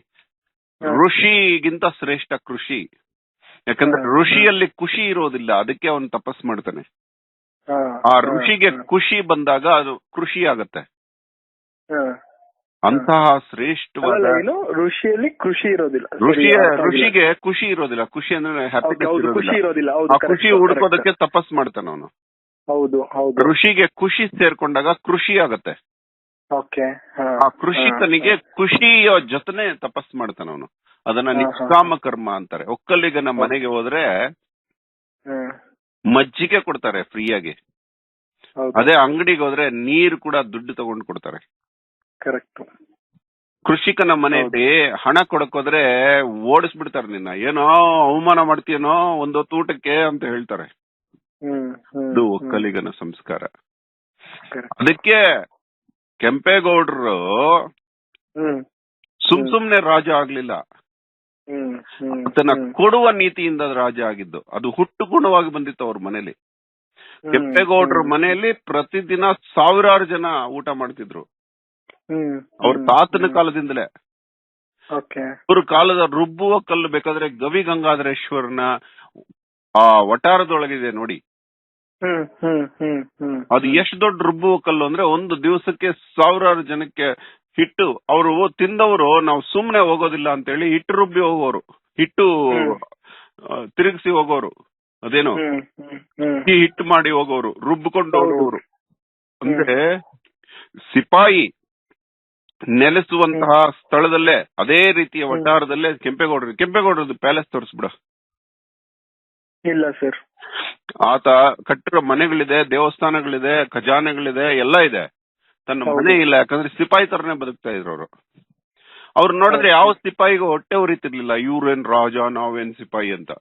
ಋಷಿಗಿಂತ ಶ್ರೇಷ್ಠ ಕೃಷಿ. ಯಾಕಂದ್ರೆ ಋಷಿಯಲ್ಲಿ ಖುಷಿ ಇರೋದಿಲ್ಲ ಅದಕ್ಕೆ ಅವನು ತಪಸ್ ಮಾಡ್ತಾನೆ. ಆ ಋಷಿಗೆ ಖುಷಿ ಬಂದಾಗ ಅದು ಕೃಷಿ ಆಗತ್ತೆ. ಅಂತಹ ಶ್ರೇಷ್ಠವಾದ ಋಷಿಯಲ್ಲಿ ಖುಷಿ ಇರೋದಿಲ್ಲ. ಋಷಿಯ. ಋಷಿಗೆ ಖುಷಿ ಇರೋದಿಲ್ಲ. ಖುಷಿ ಅಂದ್ರೆ ಖುಷಿ ಇರೋದಿಲ್ಲ. ಆ ಖುಷಿ ಹುಡುಕೋದಕ್ಕೆ. ತಪಸ್ ಮಾಡ್ತಾನೆ ಅವನು. ಹೌದು ಹೌದು. ಋಷಿಗೆ ಖುಷಿ ಸೇರ್ಕೊಂಡಾಗ ಕೃಷಿ ಆಗತ್ತೆ. ಓಕೆ ಆ ಕೃಷಿಕನಿಗೆ ಕೃಷಿಯ ಜೊತೆನೆ ತಪಸ್ ಮಾಡ್ತಾನ ಅವನು. ಅದನ್ನ. ನಿಷ್ಕಾಮ ಕರ್ಮ ಅಂತಾರೆ. ಒಕ್ಕಲಿಗನ ಮನೆಗೆ ಹೋದ್ರೆ ಮಜ್ಜಿಗೆ ಕೊಡ್ತಾರೆ ಫ್ರೀಯಾಗಿ ಅದೇ ಅಂಗಡಿಗೆ ಹೋದ್ರೆ ನೀರು ಕೂಡ ದುಡ್ಡು ತಗೊಂಡು ಕೊಡ್ತಾರೆ. ಕರೆಕ್ಟ್ ಕೃಷಿಕನ ಮನೆಯಲ್ಲಿ ಹಣ ಕೊಡಕೋದ್ರೆ ಓಡಿಸ್ಬಿಡ್ತಾರೆ ನಿನ್ನ. ಏನೋ ಅವಮಾನ ಮಾಡ್ತೀಯನೋ ಒಂದೊತ್ತು ಊಟಕ್ಕೆ ಅಂತ ಹೇಳ್ತಾರೆ. ಇದು ಒಕ್ಕಲಿಗನ ಸಂಸ್ಕಾರ. ಅದಕ್ಕೆ ಕೆಂಪೇಗೌಡರು ಸುಮ್ ಸುಮ್ನೆ ರಾಜ ಆಗ್ಲಿಲ್ಲ. ಅದನ್ನ ಕೊಡುವ ನೀತಿಯಿಂದ ರಾಜ ಆಗಿದ್ದು. ಅದು ಹುಟ್ಟು ಗುಣವಾಗಿ ಬಂದಿತ್ತು ಅವ್ರ ಮನೇಲಿ. ಕೆಂಪೇಗೌಡರ ಮನೆಯಲ್ಲಿ ಪ್ರತಿದಿನ ಸಾವಿರಾರು ಜನ ಊಟ ಮಾಡ್ತಿದ್ರು. ಅವ್ರ ತಾತನ ಕಾಲದಿಂದಲೇ. ಅವ್ರ ಕಾಲದ ರುಬ್ಬುವ ಕಲ್ಲು ಬೇಕಾದ್ರೆ ಗವಿ ಗಂಗಾಧರೇಶ್ವರನ ಆ ವಟಾರದೊಳಗಿದೆ ನೋಡಿ. ಅದು ಎಷ್ಟು ದೊಡ್ಡ ರುಬ್ಬುವ ಕಲ್ಲು ಅಂದ್ರೆ ಒಂದು ದಿವಸಕ್ಕೆ ಸಾವಿರಾರು ಜನಕ್ಕೆ ಹಿಟ್ಟು ಅವರು ತಿಂದವರು ನಾವು ಸುಮ್ನೆ ಹೋಗೋದಿಲ್ಲ ಅಂತ ಹೇಳಿ ಹಿಟ್ಟು ರುಬ್ಬಿ ಹೋಗೋರು ಹಿಟ್ಟು. ತಿರುಗಿಸಿ ಹೋಗೋರು ಅದೇನು? ಹಿಟ್ಟು ಮಾಡಿ ಹೋಗೋರು ರುಬ್ಬಿಕೊಂಡು. ಹೋಗೋರು. ಅಂದ್ರೆ ಸಿಪಾಯಿ ನೆಲೆಸುವಂತಹ ಸ್ಥಳದಲ್ಲೇ ಅದೇ ರೀತಿಯ ವಟಾರದಲ್ಲೇ ಕೆಂಪೇಗೌಡರು ಕೆಂಪೇಗೌಡರದ್ದು ಪ್ಯಾಲೇಸ್ ತೋರಿಸ್ಬಿಡ. ಇಲ್ಲ ಸರ್. ಆತ ಕಟ್ಟಿರೋ ಮನೆಗಳಿದೆ ದೇವಸ್ಥಾನಗಳಿದೆ ಖಜಾನೆಗಳಿದೆ ಎಲ್ಲ ಇದೆ. ತನ್ನ ಮನೆ ಇಲ್ಲ ಯಾಕಂದ್ರೆ ಸಿಪಾಯಿ ತರನೇ ಬದುಕ್ತಾ ಇದ್ರು ಅವರು ಅವ್ರು ನೋಡಿದ್ರೆ ಯಾವ ಸಿಪಾಯಿಗೂ ಹೊಟ್ಟೆ ಉರಿತಿರ್ಲಿಲ್ಲ. ಇವ್ರೇನ್ ರಾಜ ನಾವೇನ್ ಸಿಪಾಯಿ ಅಂತ.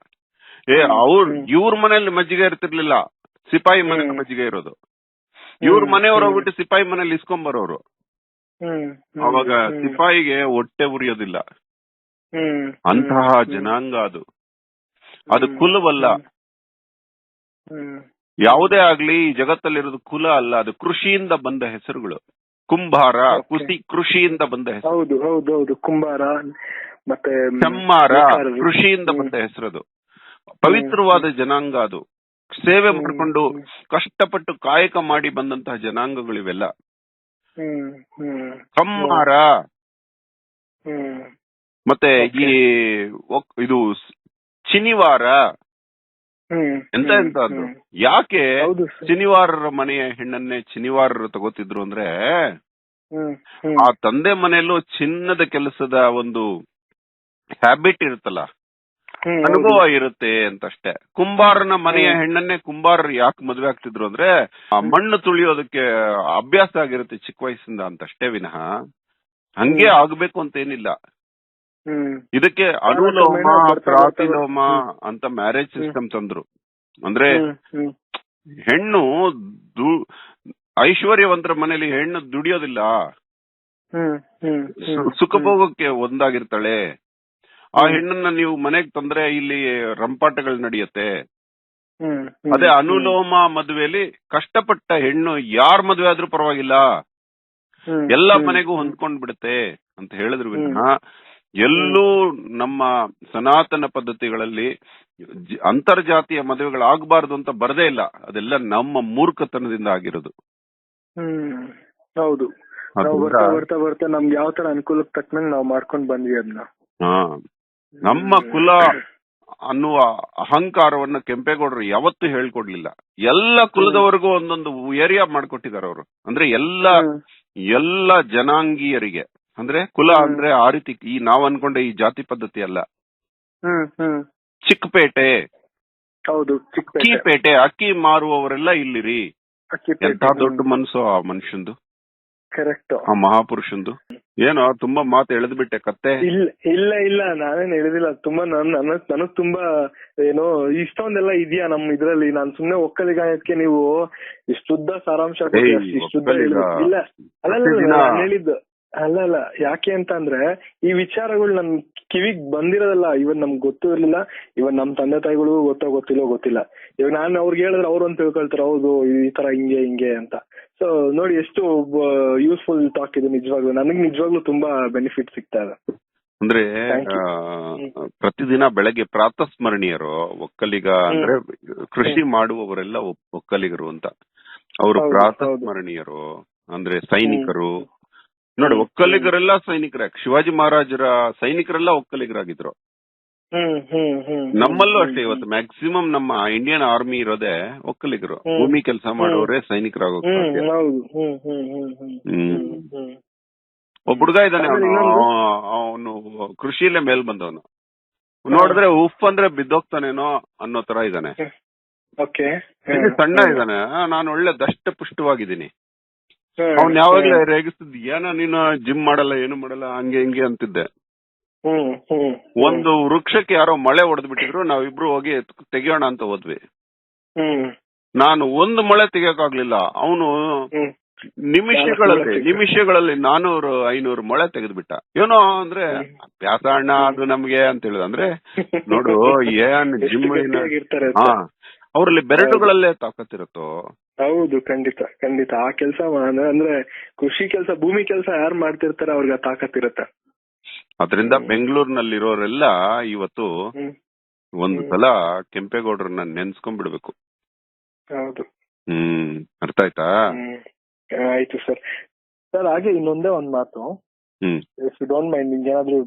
ಏ ಅವ್ರ ಇವ್ರ ಮನೇಲಿ ಮಜ್ಜಿಗೆ ಇರ್ತಿರ್ಲಿಲ್ಲ. ಸಿಪಾಯಿ ಮನೆ. ಮಜ್ಜಿಗೆ ಇರೋದು. ಇವ್ರ. ಮನೆಯವ್ರು ಹೋಗ್ಬಿಟ್ಟು ಸಿಪಾಯಿ ಮನೇಲಿ ಇಸ್ಕೊಂಡ್ ಬರೋರು. ಅವಾಗ ಸಿಪಾಯಿಗೆ ಹೊಟ್ಟೆ ಉರಿಯೋದಿಲ್ಲ. ಅಂತಹ ಜನಾಂಗ ಅದು. ಅದು. ಕುಲವಲ್ಲ. ಯಾವುದೇ ಆಗ್ಲಿ ಈ ಜಗತ್ತಲ್ಲಿರೋದು ಕುಲ ಅಲ್ಲ ಅದು ಕೃಷಿಯಿಂದ ಬಂದ ಹೆಸರುಗಳು. ಕುಂಬಾರ. ಕುಸಿ ಕೃಷಿಯಿಂದ ಬಂದ ಹೆಸರು. ಹೌದು ಹೌದು ಹೌದು. ಕುಂಬಾರ ಮತ್ತೆ ಚಮ್ಮಾರ ಕೃಷಿಯಿಂದ. ಬಂದ ಹೆಸರದು. ಪವಿತ್ರವಾದ ಜನಾಂಗ ಅದು ಸೇವೆ ಮಾಡಿಕೊಂಡು ಕಷ್ಟಪಟ್ಟು ಕಾಯಕ ಮಾಡಿ ಬಂದಂತಹ ಜನಾಂಗಗಳಿವೆಲ್ಲ. ಕಮ್ಮಾರ ಮತ್ತೆ ಈ ಇದು ಶನಿವಾರ ಎಂತ. ಎಂತ ಅದು ಯಾಕೆ ಶನಿವಾರ ಮನೆಯ ಹೆಣ್ಣನ್ನೇ ಶನಿವಾರ ತಗೋತಿದ್ರು ಅಂದ್ರೆ ಆ ತಂದೆ ಮನೆಯಲ್ಲೂ ಚಿನ್ನದ ಕೆಲಸದ ಒಂದು ಹ್ಯಾಬಿಟ್ ಇರುತ್ತಲ್ಲ? ಅನುಭವ ಆಗಿರುತ್ತೆ ಇರುತ್ತೆ ಅಂತಷ್ಟೇ. ಕುಂಬಾರನ ಮನೆಯ ಹೆಣ್ಣನ್ನೇ ಕುಂಬಾರರು ಯಾಕೆ ಮದುವೆ ಆಗ್ತಿದ್ರು ಅಂದ್ರೆ ಆ ಮಣ್ಣು ತುಳಿಯೋದಕ್ಕೆ ಅಭ್ಯಾಸ ಆಗಿರುತ್ತೆ ಚಿಕ್ಕ ವಯಸ್ಸಿಂದ ಅಂತಷ್ಟೇ ವಿನಃ. ಹಂಗೆ. ಆಗ್ಬೇಕು ಅಂತ ಏನಿಲ್ಲ. ಇದಕ್ಕೆ ಅನುಲೋಮ ಪ್ರಾತಿಲೋಮ ಅಂತ ಮ್ಯಾರೇಜ್. ಸಿಸ್ಟಮ್ ತಂದ್ರು. ಅಂದ್ರೆ. ಹೆಣ್ಣು ಐಶ್ವರ್ಯವಂತರ ಮನೆಯಲ್ಲಿ ಹೆಣ್ಣು ದುಡಿಯೋದಿಲ್ಲ. ಸುಖಭೋಗಕ್ಕೆ ಒಂದಾಗಿರ್ತಾಳೆ. ಆ ಹೆಣ್ಣನ್ನ ನೀವು ಮನೆಗ್ ತಂದ್ರೆ ಇಲ್ಲಿ ರಂಪಾಟಗಳು ನಡೆಯುತ್ತೆ. ಅದೇ. ಅನುಲೋಮ ಮದುವೆಯಲ್ಲಿ ಕಷ್ಟಪಟ್ಟ ಹೆಣ್ಣು ಯಾರ್ ಮದುವೆ ಆದ್ರೂ ಪರವಾಗಿಲ್ಲ. ಎಲ್ಲಾ ಮನೆಗೂ. ಹೊಂದ್ಕೊಂಡ್ ಬಿಡುತ್ತೆ ಅಂತ ಹೇಳಿದ್ರು. ವಿನಃ ಎಲ್ಲೂ ನಮ್ಮ ಸನಾತನ ಪದ್ಧತಿಗಳಲ್ಲಿ ಅಂತರ್ಜಾತಿಯ ಮದುವೆಗಳಾಗಬಾರದು ಅಂತ ಬರದೇ ಇಲ್ಲ. ಅದೆಲ್ಲ ನಮ್ಮ ಮೂರ್ಖತನದಿಂದ ಆಗಿರೋದು. ಹ್ಮ್ ಹೌದು. ನಾವು ಬರ್ತಾ ಬರ್ತಾ ಬರ್ತಾ ನಮ್ಗೆ ಯಾವ ತರ ಅನುಕೂಲಕ್ಕೆ ತಕ್ಕಂಗೆ ನಾವು ಮಾಡ್ಕೊಂಡ್ ಬಂದ್ವಿ ಅದನ್ನ. ಹಾ. ನಮ್ಮ ಕುಲ ಅನ್ನುವ ಅಹಂಕಾರವನ್ನ ಕೆಂಪೇಗೌಡರು ಯಾವತ್ತೂ ಹೇಳ್ಕೊಡ್ಲಿಲ್ಲ. ಎಲ್ಲ ಕುಲದವರೆಗೂ ಒಂದೊಂದು ಏರಿಯಾ ಮಾಡ್ಕೊಟ್ಟಿದ್ದಾರೆ ಅವರು. ಅಂದ್ರೆ ಎಲ್ಲ ಎಲ್ಲ ಜನಾಂಗೀಯರಿಗೆ. ಅಂದ್ರೆ ಕುಲ ಅಂದ್ರೆ ಆ ರೀತಿ ಈ ನಾವ್ ಅನ್ಕೊಂಡೆ ಈ ಜಾತಿ ಪದ್ಧತಿ ಅಲ್ಲ. ಹ್ಮ್ ಹ್ಮ್. ಚಿಕ್ಕಪೇಟೆ. ಹೌದು ಅಕ್ಕಿ ಪೇಟೆ ಅಕ್ಕಿ ಮಾರುವವರೆಲ್ಲ ಇಲ್ಲಿರಿ. ಅಕ್ಕಿಪೇಟೆ. ಎಂತ ದೊಡ್ಡ ಮನ್ಸು ಆ ಮನುಷ್ಯಂದು. ಕರೆಕ್ಟ್. ಆ ಮಹಾಪುರುಷಂದು. ಏನೋ ತುಂಬಾ ಮಾತು ಎಳೆದ್ಬಿಟ್ಟೆ ಕತ್ತೆ. ಇಲ್ಲ ಇಲ್ಲ ಇಲ್ಲ ನಾನೇನ್ ಹೇಳಿದಿಲ್ಲ ತುಂಬಾ ನನ್ನ ನನಗ್ ತುಂಬಾ ಏನೋ ಇಷ್ಟೊಂದೆಲ್ಲ ಇದೆಯಾ ನಮ್ ಇದ್ರಲ್ಲಿ? ನಾನ್ ಸುಮ್ನೆ ಒಕ್ಕಲಿಗಾಯಕ್ಕೆ ನೀವು ಇಷ್ಟುದ್ದ ಸಾರಾಂಶ ಇಷ್ಟುದ್ದ ಇಲ್ಲ ಅಲ್ಲ, ಹೇಳಿದ್ದು. ಅಲ್ಲ ಅಲ್ಲ ಯಾಕೆ ಅಂತ ಅಂದ್ರೆ ಈ ವಿಚಾರಗಳು ನಮ್ ಕಿವಿಗ್ ಬಂದಿರೋದಲ್ಲ ಇವನ್ ನಮ್ಗ್ ಗೊತ್ತೂ ಇರ್ಲಿಲ್ಲ ಇವನ್ ನಮ್ ತಂದೆ ತಾಯಿಗಳು ಗೊತ್ತೋ ಗೊತ್ತಿಲ್ಲೋ ಗೊತ್ತಿಲ್ಲ. ಇವಾಗ ನಾನು ಅವ್ರಿಗೆ ಹೇಳಿದ್ರೆ ಅವ್ರು ಅಂತ ತಿಳ್ಕೊಳ್ತಾರೆ ಹೌದು ಈ ತರ ಹಿಂಗೆ ಹಿಂಗೆ ಅಂತ. ಸೊ ನೋಡಿ ಎಷ್ಟು ಯೂಸ್ಫುಲ್ ಟಾಕ್ ಇದು ನಿಜವಾಗ್ಲೂ. ನನಗ್ ನಿಜವಾಗ್ಲೂ ತುಂಬಾ ಬೆನಿಫಿಟ್ ಸಿಗ್ತಾ ಇದೆ. ಅಂದ್ರೆ ಪ್ರತಿದಿನ ಬೆಳಗ್ಗೆ ಪ್ರಾತಸ್ಮರಣೀಯರು ಒಕ್ಕಲಿಗ ಅಂದ್ರೆ ಕೃಷಿ ಮಾಡುವವರೆಲ್ಲ ಒಕ್ಕಲಿಗರು ಅಂತ. ಅವರು ಪ್ರಾತಸ್ಮರಣೀಯರು ಅಂದ್ರೆ ಸೈನಿಕರು ನೋಡಿ ಒಕ್ಕಲಿಗರೆಲ್ಲ ಸೈನಿಕರೇ. ಶಿವಾಜಿ ಮಹಾರಾಜರ ಸೈನಿಕರೆಲ್ಲ ಒಕ್ಕಲಿಗರಾಗಿದ್ರು. ನಮ್ಮಲ್ಲೂ ಅಷ್ಟೇ ಇವತ್ತು. ಮ್ಯಾಕ್ಸಿಮಮ್ ನಮ್ಮ ಇಂಡಿಯನ್ ಆರ್ಮಿ ಇರೋದೇ ಒಕ್ಕಲಿಗರು. ಭೂಮಿ ಕೆಲಸ ಮಾಡೋರೇ ಸೈನಿಕರಾಗೋ ಒಬ್ಬ ಹುಡುಗ ಇದ್ದಾನೆ ಅವನು. ಕೃಷಿಯಲ್ಲೇ ಮೇಲ್ ಬಂದವನು. ನೋಡಿದ್ರೆ ಉಫ್ ಅಂದ್ರೆ ಬಿದ್ದೋಗ್ತಾನೇನೋ ಅನ್ನೋ ತರ ಇದ್ದಾನೆ. ಸಣ್ಣ ಇದ್ದಾನೆ. ನಾನು ಒಳ್ಳೆ ದಷ್ಟ ಪುಷ್ಟವಾಗಿದ್ದೀನಿ ಅವ್ನ್ ಯಾವಾಗ್ಲೇ ರೇಗಿಸ್ತಿದ್ ಏನ ನೀನು ಜಿಮ್ ಮಾಡಲ್ಲ ಏನು ಮಾಡಲ್ಲ ಹಂಗೆ ಹಿಂಗೆ ಅಂತಿದ್ದೆ. ಒಂದು ವೃಕ್ಷಕ್ಕೆ ಯಾರೋ ಮಳೆ ಹೊಡೆದ್ ಬಿಟ್ಟಿದ್ರು ನಾವಿಬ್ರು ಹೋಗಿ ತೆಗಿಯೋಣ ಅಂತ ಹೋದ್ವಿ. ನಾನು ಒಂದು ಮಳೆ ತೆಗಿಯಕ್ಕಾಗ್ಲಿಲ್ಲ. ಅವನು ನಿಮಿಷಗಳಲ್ಲಿ ನಿಮಿಷಗಳಲ್ಲಿ ನಾನೂರು ಐನೂರು ಮಳೆ ತೆಗೆದ್ಬಿಟ್ಟ. ಏನೋ ಅಂದ್ರೆ ಅಭ್ಯಾಸ ಅಣ್ಣ ಅದು ನಮ್ಗೆ ಅಂತ ಹೇಳಿದ. ಅಂದ್ರೆ ನೋಡು ಏನ್ ಜಿಮ್ ಹಾ ಅವ್ರಲ್ಲಿ ಬೆರಳುಗಳಲ್ಲೇ ತಾಕತ್ತಿರುತ್ತೋ ಹೌದು ಖಂಡಿತ ಖಂಡಿತ. ಆ ಕೆಲಸ ಅಂದ್ರೆ ಕೃಷಿ ಕೆಲಸ ಭೂಮಿ ಕೆಲಸ ಯಾರು ಮಾಡ್ತಿರ್ತಾರೆ ಅವ್ರಿಗೆ ಆ ತಾಕತ್ ಇರುತ್ತೆ. ಅದರಿಂದ ಬೆಂಗಳೂರಿನಲ್ಲಿರೋರೆಲ್ಲ ಇವತ್ತು ಒಂದು. ಸಲ ಕೆಂಪೇಗೌಡರನ್ನ ನೆನ್ಸ್ಕೊಂಡ್ಬಿಡ್ಬೇಕು. ಹೌದು. ಹ್ಮ್ ಅರ್ಥ ಆಯ್ತಾ? ಆಯ್ತು ಸರ್. ಸರ್ ಹಾಗೆ ಇನ್ನೊಂದೇ ಒಂದ್ ಮಾತು. ಇಫ್ ಯು ಡೋಂಟ್ ಮೈಂಡ್ ನಿಮ್ಗೆ ಏನಾದ್ರು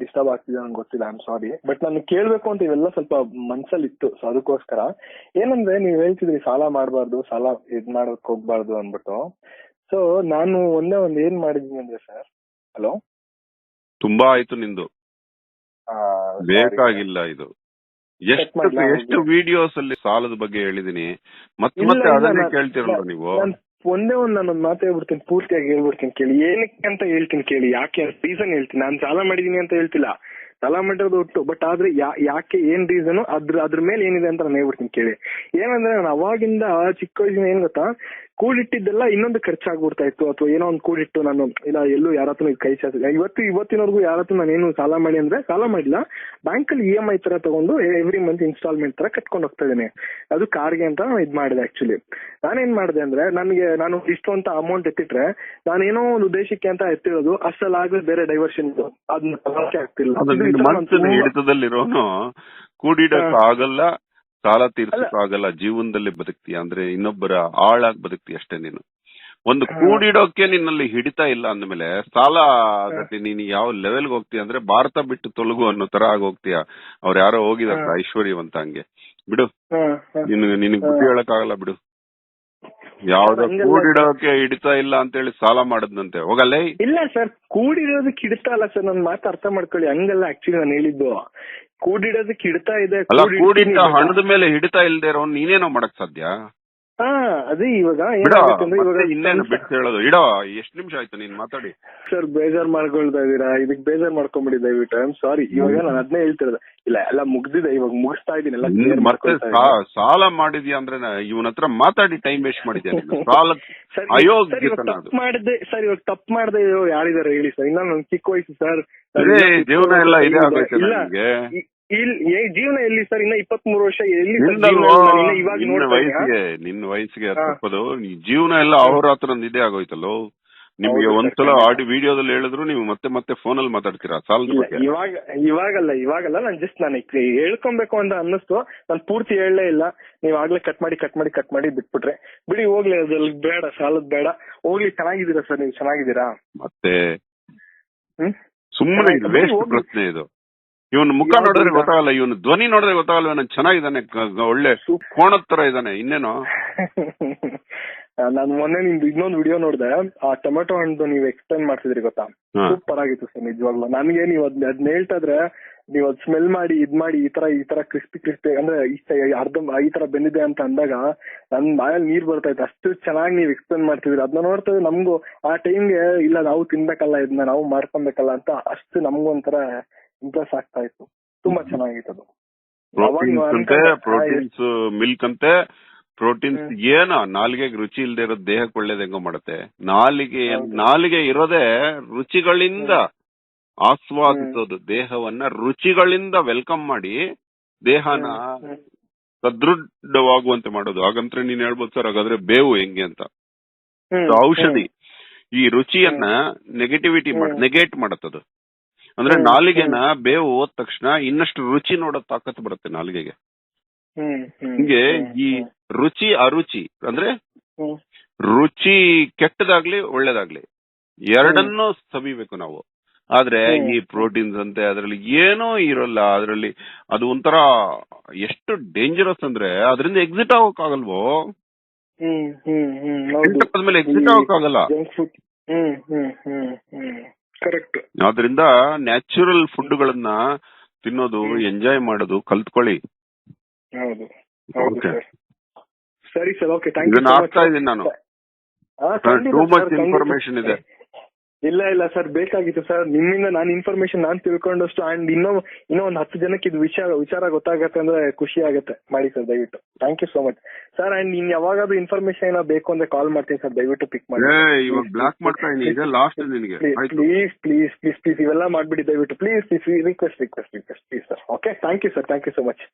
ಡಿಸ್ಟರ್ಬ್ ಆಗ್ತಿದೆ ನಂಗೆ ಗೊತ್ತಿಲ್ಲ ಐ ಆಮ್ ಸಾರಿ ಬಟ್ ನಾನು ಕೇಳ್ಬೇಕು ಅಂತ ಇವೆಲ್ಲ ಸ್ವಲ್ಪ ಮನ್ಸಲ್ಲಿ ಇತ್ತು ಸೊ ಅದಕ್ಕೋಸ್ಕರ. ಏನಂದ್ರೆ ನೀವ್ ಹೇಳ್ತಿದ್ರಿ ಸಾಲ ಮಾಡಬಾರ್ದು ಸಾಲ ಇದ್ ಮಾಡಕ್ ಹೋಗ್ಬಾರ್ದು ಅಂದ್ಬಿಟ್ಟು. ಸೊ ನಾನು ಒಂದೇ ಒಂದ್ ಏನ್ ಮಾಡಿದೀನಿ ಅಂದ್ರೆ ಸರ್ ಹಲೋ? ತುಂಬಾ ಆಯ್ತು ನಿಂದು. ಬೇಕಾಗಿಲ್ಲ ಇದು. ಎಷ್ಟು? ಎಷ್ಟು ವಿಡಿಯೋಸ್ ಅಲ್ಲಿ ಸಾಲದ ಬಗ್ಗೆ ಹೇಳಿದೀನಿ. ಮತ್ತೆ ಮತ್ತೆ ಅದನ್ನೇ ಕೇಳ್ತಿರಲ್ಲ ನೀವು? ಒಂದೇ ಒಂದ್ ನಾನೊಂದ್ ಮಾತು ಹೇಳ್ಬಿಡ್ತೀನಿ, ಪೂರ್ತಿಯಾಗಿ ಹೇಳ್ಬಿಡ್ತೀನಿ ಕೇಳಿ. ಏನಕ್ಕೆ ಅಂತ ಹೇಳ್ತೀನಿ ಕೇಳಿ, ಯಾಕೆ ರೀಸನ್ ಹೇಳ್ತೀನಿ. ನಾನು ಸಾಲ ಮಾಡಿದೀನಿ ಅಂತ ಹೇಳ್ತಿಲ್ಲ. ಸಾಲ ಮಾಡಿರೋದು ಒಟ್ಟು ಬಟ್ ಆದ್ರೆ ಯಾಕೆ ಏನ್ ರೀಸನ್ ಅದ್ರ ಅದ್ರ ಮೇಲೆ ಏನಿದೆ ಅಂತ ನಾನು ಹೇಳ್ಬಿಡ್ತೀನಿ ಕೇಳಿ. ಏನಂದ್ರೆ ನಾನು ಅವಾಗಿಂದ ಚಿಕ್ಕ ವಯಸ್ಸಿನ ಏನ್ ಗೊತ್ತಾ ಕೂಡಿಟ್ಟಿದ್ದೆಲ್ಲ ಇನ್ನೊಂದು ಖರ್ಚಾಗ್ಬಿಡ್ತಾ ಇತ್ತು. ಅಥವಾ ಏನೋ ಒಂದು ಕೂಡಿಟ್ಟು ನಾನು ಇಲ್ಲ ಎಲ್ಲೂ ಯಾರ ಹತ್ರ ಕೈ ಚಾಚಿಲ್ಲ ಇವತ್ತು ಇವತ್ತಿನವರೆಗೂ ಯಾರ ಹತ್ರ ನಾನೇನು ಸಾಲ ಮಾಡಿ ಅಂದ್ರೆ ಸಾಲ ಮಾಡಿಲ್ಲ. ಬ್ಯಾಂಕ್ ಅಲ್ಲಿ ಇ ಎಂ ಐ ತರ ತಗೊಂಡು ಎವ್ರಿ ಮಂತ್ ಇನ್ಸ್ಟಾಲ್ಮೆಂಟ್ ತರ ಕಟ್ಕೊಂಡು ಹೋಗ್ತಾ ಇದ್ದೀನಿ. ಅದು ಕಾರ್ಗೆ ಅಂತ ಇದ್ ಮಾಡಿದೆ ಆಕ್ಚುಲಿ ನಾನೇನ್ ಮಾಡಿದೆ ಅಂದ್ರೆ ನನಗೆ ನಾನು ಇಷ್ಟು ಅಂತ ಅಮೌಂಟ್ ಎತ್ತಿಟ್ರೆ ನಾನು ಏನೋ ಒಂದು ಉದ್ದೇಶಕ್ಕೆ ಅಂತ ಎತ್ತಿರೋದು ಅಷ್ಟಲ್ಲಾಗದೆ ಬೇರೆ ಡೈವರ್ಷನ್ ಅದನ್ನ ಆಗ್ತಿಲ್ಲ. ಕೂಡಿಡಕ್ ಆಗಲ್ಲ ಸಾಲ ತೀರ್ಸಕ್ ಆಗಲ್ಲ ಜೀವನದಲ್ಲಿ ಬದುಕ್ತೀಯ ಅಂದ್ರೆ ಇನ್ನೊಬ್ಬರ ಆಳಾಗಿ ಬದುಕ್ತಿ ಅಷ್ಟೇ ನೀನು. ಒಂದು ಕೂಡಿಡೋಕೆ ನಿನ್ನಲ್ಲಿ ಹಿಡಿತಾ ಇಲ್ಲ ಅಂದ್ಮೇಲೆ ಸಾಲ ಆಗತ್ತೆ ನೀನು ಯಾವ ಲೆವೆಲ್ಗೆ ಹೋಗ್ತೀಯ ಅಂದ್ರೆ ಭಾರತ ಬಿಟ್ಟು ತೊಲಗು ಅನ್ನೋ ತರ ಆಗಿ ಹೋಗ್ತೀಯ. ಅವ್ರ ಯಾರೋ ಹೋಗಿದಾರ. ಐಶ್ವರ್ಯವಂತ ಹಂಗೆ. ಬಿಡು. ನಿನ್ ನಿನಗ್ ಬುದ್ಧಿ ಹಾ. ಹೇಳಕ್ ಆಗಲ್ಲ ಬಿಡು. ಯಾವ್ದೋ ಕೂಡಿಡೋಕೆ ಹಿಡಿತಾ ಇಲ್ಲ ಅಂತ ಹೇಳಿ ಸಾಲ ಮಾಡದ್ನಂತೆ. ಹೋಗಲ್ಲ? ಇಲ್ಲ ಸರ್ ಕೂಡಿರೋದಕ್ಕೆ ಹಿಡಿತಾ ಇಲ್ಲ ಸರ್. ನನ್ ಮಾತು ಅರ್ಥ ಮಾಡ್ಕೊಳ್ಳಿ. ಹಂಗಲ್ಲ ಆಕ್ಚುಲಿ ನಾನು ಹೇಳಿದ್ದು. ಕೂಡಿಡೋದಕ್ಕೆ ಹಿಡ್ತಾ ಇದೆ ಅಲ್ಲ ಕೂಡಿಟ್ಟ ಹಣದ ಮೇಲೆ ಹಿಡಿತಾ ಇಲ್ದೇ ಇರೋ ನೀನೇನೋ ಮಾಡಕ್ ಸಾಧ್ಯ? ಹಾ ಅದೇ ಇವಾಗ ಇನ್ನೇನು ಬಿಟ್ಟು ಹೇಳೋದು? ಇಡೋ ಎಷ್ಟು ನಿಮಿಷ ಆಯ್ತು ನೀನ್ ಮಾತಾಡಿ? ಸರ್ ಬೇಜಾರ್ ಮಾಡ್ಕೊಳ್ತಾ ಇದೀರಾ ಇದಕ್ ಬೇಜಾರ್ ಮಾಡ್ಕೊಂಬಿಡಿ ದಯವಿಟ್ಟು. ಐ ಆಮ್ ಸಾರಿ ಇವಾಗ ನಾನು ಅದನ್ನೇ ಹೇಳ್ತಿರೋದು. ಇಲ್ಲ ಎಲ್ಲ ಮುಗ್ದಿದೆ ಇವಾಗ ಮುಗಿಸ್ತಾ ಇದೀನಿ ಎಲ್ಲ ನೀನ್ clear ಮತ್ತೆ ಮಾಡ್ಕೊಳ್ತಾ ಸಾ- ಸಾಲ ಮಾಡಿದ್ಯಾ ಅಂದ್ರೆ ಇವನ ಹತ್ರ ಮಾತಾಡಿ ಟೈಮ್ ವೇಸ್ಟ್ ಮಾಡಿದ್ಯಾ ನೀನು? ಸಾಲ. ಸರ್, ಅಯೋಗ್ಯ ಸರ್, ಇವಾಗ ತಪ್ಪು ಮಾಡಿದೆ ಸರ್ ಇವಾಗ ತಪ್ಪು ಮಾಡದೆ ಯಾರಿದಾರೆ ಹೇಳಿ ಸರ್? ಇನ್ನ ನನ್ ಚಿಕ್ಕ ವಯಸ್ಸು ಸರ್. ಅದೇ ಜೀವನ ಎಲ್ಲ ಇದೆ ಆಗೋಯ್ತು ಇಲ್ಲ ನಿಮ್ಗೆ? ಇ- ಇಲ್ ಏ- ಜೀವನ ಎಲ್ಲಿ ಸರ್? ಇನ್ನ ಇಪ್ಪತ್ತ್ ಮೂರು ವರ್ಷ ಎಲ್ಲಿ ಸರ್ ನಿಂದಲ್ವೋ? ನಾನು ಇನ್ನ ಇವಾಗ ನಿನ್ನ ನೋಡ್ತಾ ವಯಸ್ಸಿಗೆ ನಿನ್ನ ವಯಸ್ಸಿಗೆ ಹಾ. ತಪ್ಪದು ಈ ಜೀವನ ಎಲ್ಲ ಅವ್ರ ಹತ್ರ ಇದೇ ಆಗೋಯ್ತಲ್ಲೋ? ನಿಮ್ಗೆ ಒಂದ್ಸಲ. ಆಡಿ ವಿಡಿಯೋದಲ್ಲಿ ಹೇಳಿದ್ರು ನೀವು ಮತ್ತೆ ಮತ್ತೆ ಫೋನ್ ಅಲ್ಲಿ ಮಾತಾಡ್ತೀರಾ ಸಾಲ ಇವಾಗ ಇವಾಗಲ್ಲ ಇವಾಗಲ್ಲ ನಾನು ಜಸ್ಟ್ ನಾನು ಹೇಳ್ಕೊಬೇಕು ಅಂತ ಅನ್ನಿಸ್ತು. ನಾನು ಪೂರ್ತಿ ಹೇಳಲೇ ಇಲ್ಲ. ನೀವ್ ಆಗ್ಲೇ ಕಟ್ ಮಾಡಿ ಕಟ್ ಮಾಡಿ ಕಟ್ ಮಾಡಿ ಬಿಟ್ಬಿಟ್ರೆ. ಬಿಡಿ ಹೋಗ್ಲಿ ಅದ್ರಲ್ಲಿ ಬೇಡ ಸಾಲದ್ ಬೇಡ. ಹೋಗ್ಲಿ ಚೆನ್ನಾಗಿದ್ದೀರಾ ಸರ್ ನೀವು? ಚೆನ್ನಾಗಿದ್ದೀರಾ? ಮತ್ತೆ ಸುಮ್ಮನೆ ವೇಸ್ಟ್ ಪ್ರಶ್ನೆ ಇದು. ಇವನ್ ಮುಖ ನೋಡಿದ್ರೆ ಗೊತ್ತಾಗಲ್ಲ ಇವನು ಧ್ವನಿ ನೋಡಿದ್ರೆ ಗೊತ್ತಾಗಲ್ಲ ಇವನು ಚೆನ್ನಾಗಿದ್ದಾನೆ ಒಳ್ಳೆ ಕೋಣದ ತರ ಇದ್ದಾನೆ ಇನ್ನೇನು? ನಾನು ಮೊನ್ನೆ ನಿಮ್ದು ಇನ್ನೊಂದು ವಿಡಿಯೋ ನೋಡಿದೆ. ಆ ಟೊಮೆಟೊ ಹಣ್ಣು ನೀವು ಎಕ್ಸ್ಪ್ಲೈನ್ ಮಾಡ್ತಿದ್ರಿ ಗೊತ್ತಾ. ಸೂಪರ್ ಆಗಿತ್ತು ಸರ್ ನಿಜವಾಗ್ಲೂ. ನನಗೆ ನೀವು ಅದ್ ಅದ್ನ ಹೇಳ್ತಾ ಇದ್ರೆ ನೀವು ಅದ್ ಸ್ಮೆಲ್ ಮಾಡಿ ಇದ್ ಮಾಡಿ ಈ ತರ ಈ ತರ ಕ್ರಿಸ್ಪಿ ಕ್ರಿಸ್ಪಿ ಅಂದ್ರೆ ಅರ್ಧ ಈ ತರ ಬೆಂದಿದೆ ಅಂತ ಅಂದಾಗ ನನ್ ಬಾಯಲ್ಲಿ ನೀರ್ ಬರ್ತಾ ಇತ್ತು. ಅಷ್ಟು ಚೆನ್ನಾಗಿ ನೀವು ಎಕ್ಸ್ಪ್ಲೈನ್ ಮಾಡ್ತಿದ್ರಿ ಅದನ್ನ ನೋಡ್ತಾ ನಮಗೂ ಆ ಟೈಮ್ಗೆ ಇಲ್ಲ ನಾವು ತಿನ್ಬೇಕಲ್ಲ ಇದನ್ನ ನಾವು ಮಾಡ್ಕೊಬೇಕಲ್ಲ ಅಂತ ಅಷ್ಟು ನಮಗೂ ಒಂಥರ ಇಂಪ್ರೆಸ್ ಆಗ್ತಾ ಇತ್ತು. ತುಂಬಾ ಚೆನ್ನಾಗಿತ್ತು ಅದು. ಪ್ರೋಟೀನ್ಸ್ ಅಂತೆ ಪ್ರೋಟೀನ್ಸ್ ಮಿಲ್ಕ್ ಅಂತೆ ಪ್ರೋಟೀನ್ಸ್ ಏನೋ? ನಾಲಿಗೆಗೆ ರುಚಿ ಇಲ್ಲದೆ ಇರೋದು ದೇಹಕ್ಕೆ ಒಳ್ಳೇದು ಹೆಂಗೋ ಮಾಡುತ್ತೆ. ನಾಲಿಗೆ. ನಾಲಿಗೆ ಇರೋದೇ ರುಚಿಗಳಿಂದ ಆಸ್ವಾದಿಸೋದು. ದೇಹವನ್ನ ರುಚಿಗಳಿಂದ ವೆಲ್ಕಮ್ ಮಾಡಿ ದೇಹನ. ಸದೃಢವಾಗುವಂತೆ ಮಾಡೋದು. ಹಾಗಂತ್ರೆ ನೀನ್ ಹೇಳ್ಬೋದು ಸರ್ ಹಾಗಾದ್ರೆ ಬೇವು ಹೆಂಗೆ ಅಂತ. ಔಷಧಿ. ಈ ರುಚಿಯನ್ನ ನೆಗೆಟಿವಿಟಿ. ನೆಗೆಟ್ ಮಾಡತ್ತದು. ಅಂದ್ರೆ ನಾಲಿಗೆನ ಬೇವು ಹೋದ ತಕ್ಷಣ ಇನ್ನಷ್ಟು ರುಚಿ ನೋಡೋ ತಾಕತ್ ಬರುತ್ತೆ ನಾಲಿಗೆಗೆ. ಹಿಂಗೆ ಈ ರುಚಿ ಅರುಚಿ ಅಂದ್ರೆ ರುಚಿ ಕೆಟ್ಟದಾಗ್ಲಿ ಒಳ್ಳೇದಾಗ್ಲಿ ಎರಡನ್ನು ಸವಿಬೇಕು ನಾವು. ಆದ್ರೆ ಈ ಪ್ರೋಟೀನ್ಸ್ ಅಂತೆ ಅದ್ರಲ್ಲಿ ಏನೂ ಇರೋಲ್ಲ. ಅದ್ರಲ್ಲಿ ಅದು ಒಂಥರ ಎಷ್ಟು ಡೇಂಜರಸ್ ಅಂದ್ರೆ ಅದರಿಂದ ಎಕ್ಸಿಟ್ ಆಗೋಕ್ಕಾಗಲ್ವೋ. ಆದ್ಮೇಲೆ ಎಕ್ಸಿಟ್ ಆಗೋಕ್ ಆಗೋಕ್ಕಾಗಲ್ಲ. ಆದ್ರಿಂದ ನ್ಯಾಚುರಲ್ ಫುಡ್ಗಳನ್ನ ತಿನ್ನೋದು ಎಂಜಾಯ್ ಮಾಡೋದು ಕಲ್ತ್ಕೊಳ್ಳಿ. ಸರ್ ಸರಿ ಓಕೆ ಥ್ಯಾಂಕ್ ಯು ಇದೀನಿ ನಾನು. ಟೂ ಮಚ್ ಇನ್ಫಾರ್ಮೇಶನ್ ಇದೆ. ಇಲ್ಲ ಇಲ್ಲ ಸರ್ ಬೇಕಾಗಿತ್ತು ಸರ್ ನಿಮ್ಮಿಂದ ನಾನು ಇನ್ಫಾರ್ಮೇಶನ್ ನಾನು ತಿಳ್ಕೊಂಡಷ್ಟು ಅಂಡ್ ಇನ್ನೂ ಇನ್ನೂ ಒಂದು ಹತ್ತು ಜನಕ್ಕೆ ಇದು ವಿಚಾರ ವಿಚಾರ ಗೊತ್ತಾಗತ್ತೆ ಅಂದ್ರೆ ಖುಷಿ ಆಗುತ್ತೆ. ಮಾಡಿ ಸರ್ ದಯವಿಟ್ಟು. Thank you so much sir and ಇನ್ ಯಾವಾಗಾದ್ರೂ ಇನ್ಫಾರ್ಮೇಶನ್ ಏನೋ ಬೇಕು ಅಂದ್ರೆ ಕಾಲ್ ಮಾಡ್ತೀನಿ ಸರ್ ದಯವಿಟ್ಟು ಪಿಕ್ ಮಾಡಿ. ಏ ಇವಾಗ ಬ್ಲಾಕ್ ಮಾಡ್ತಾ ಇದೀನಿ ಇದೆ ಲಾಸ್ಟ್ ನಿನಗೆ. ಆಯ್ತು. ಪ್ಲೀಸ್ ಪ್ಲೀಸ್ ಪ್ಲೀಸ್ ಪ್ಲೀಸ್ ಇವೆಲ್ಲ ಮಾಡ್ಬಿಡಿ ದಯವಿಟ್ಟು. Please please request request request please sir okay thank you sir thank you so much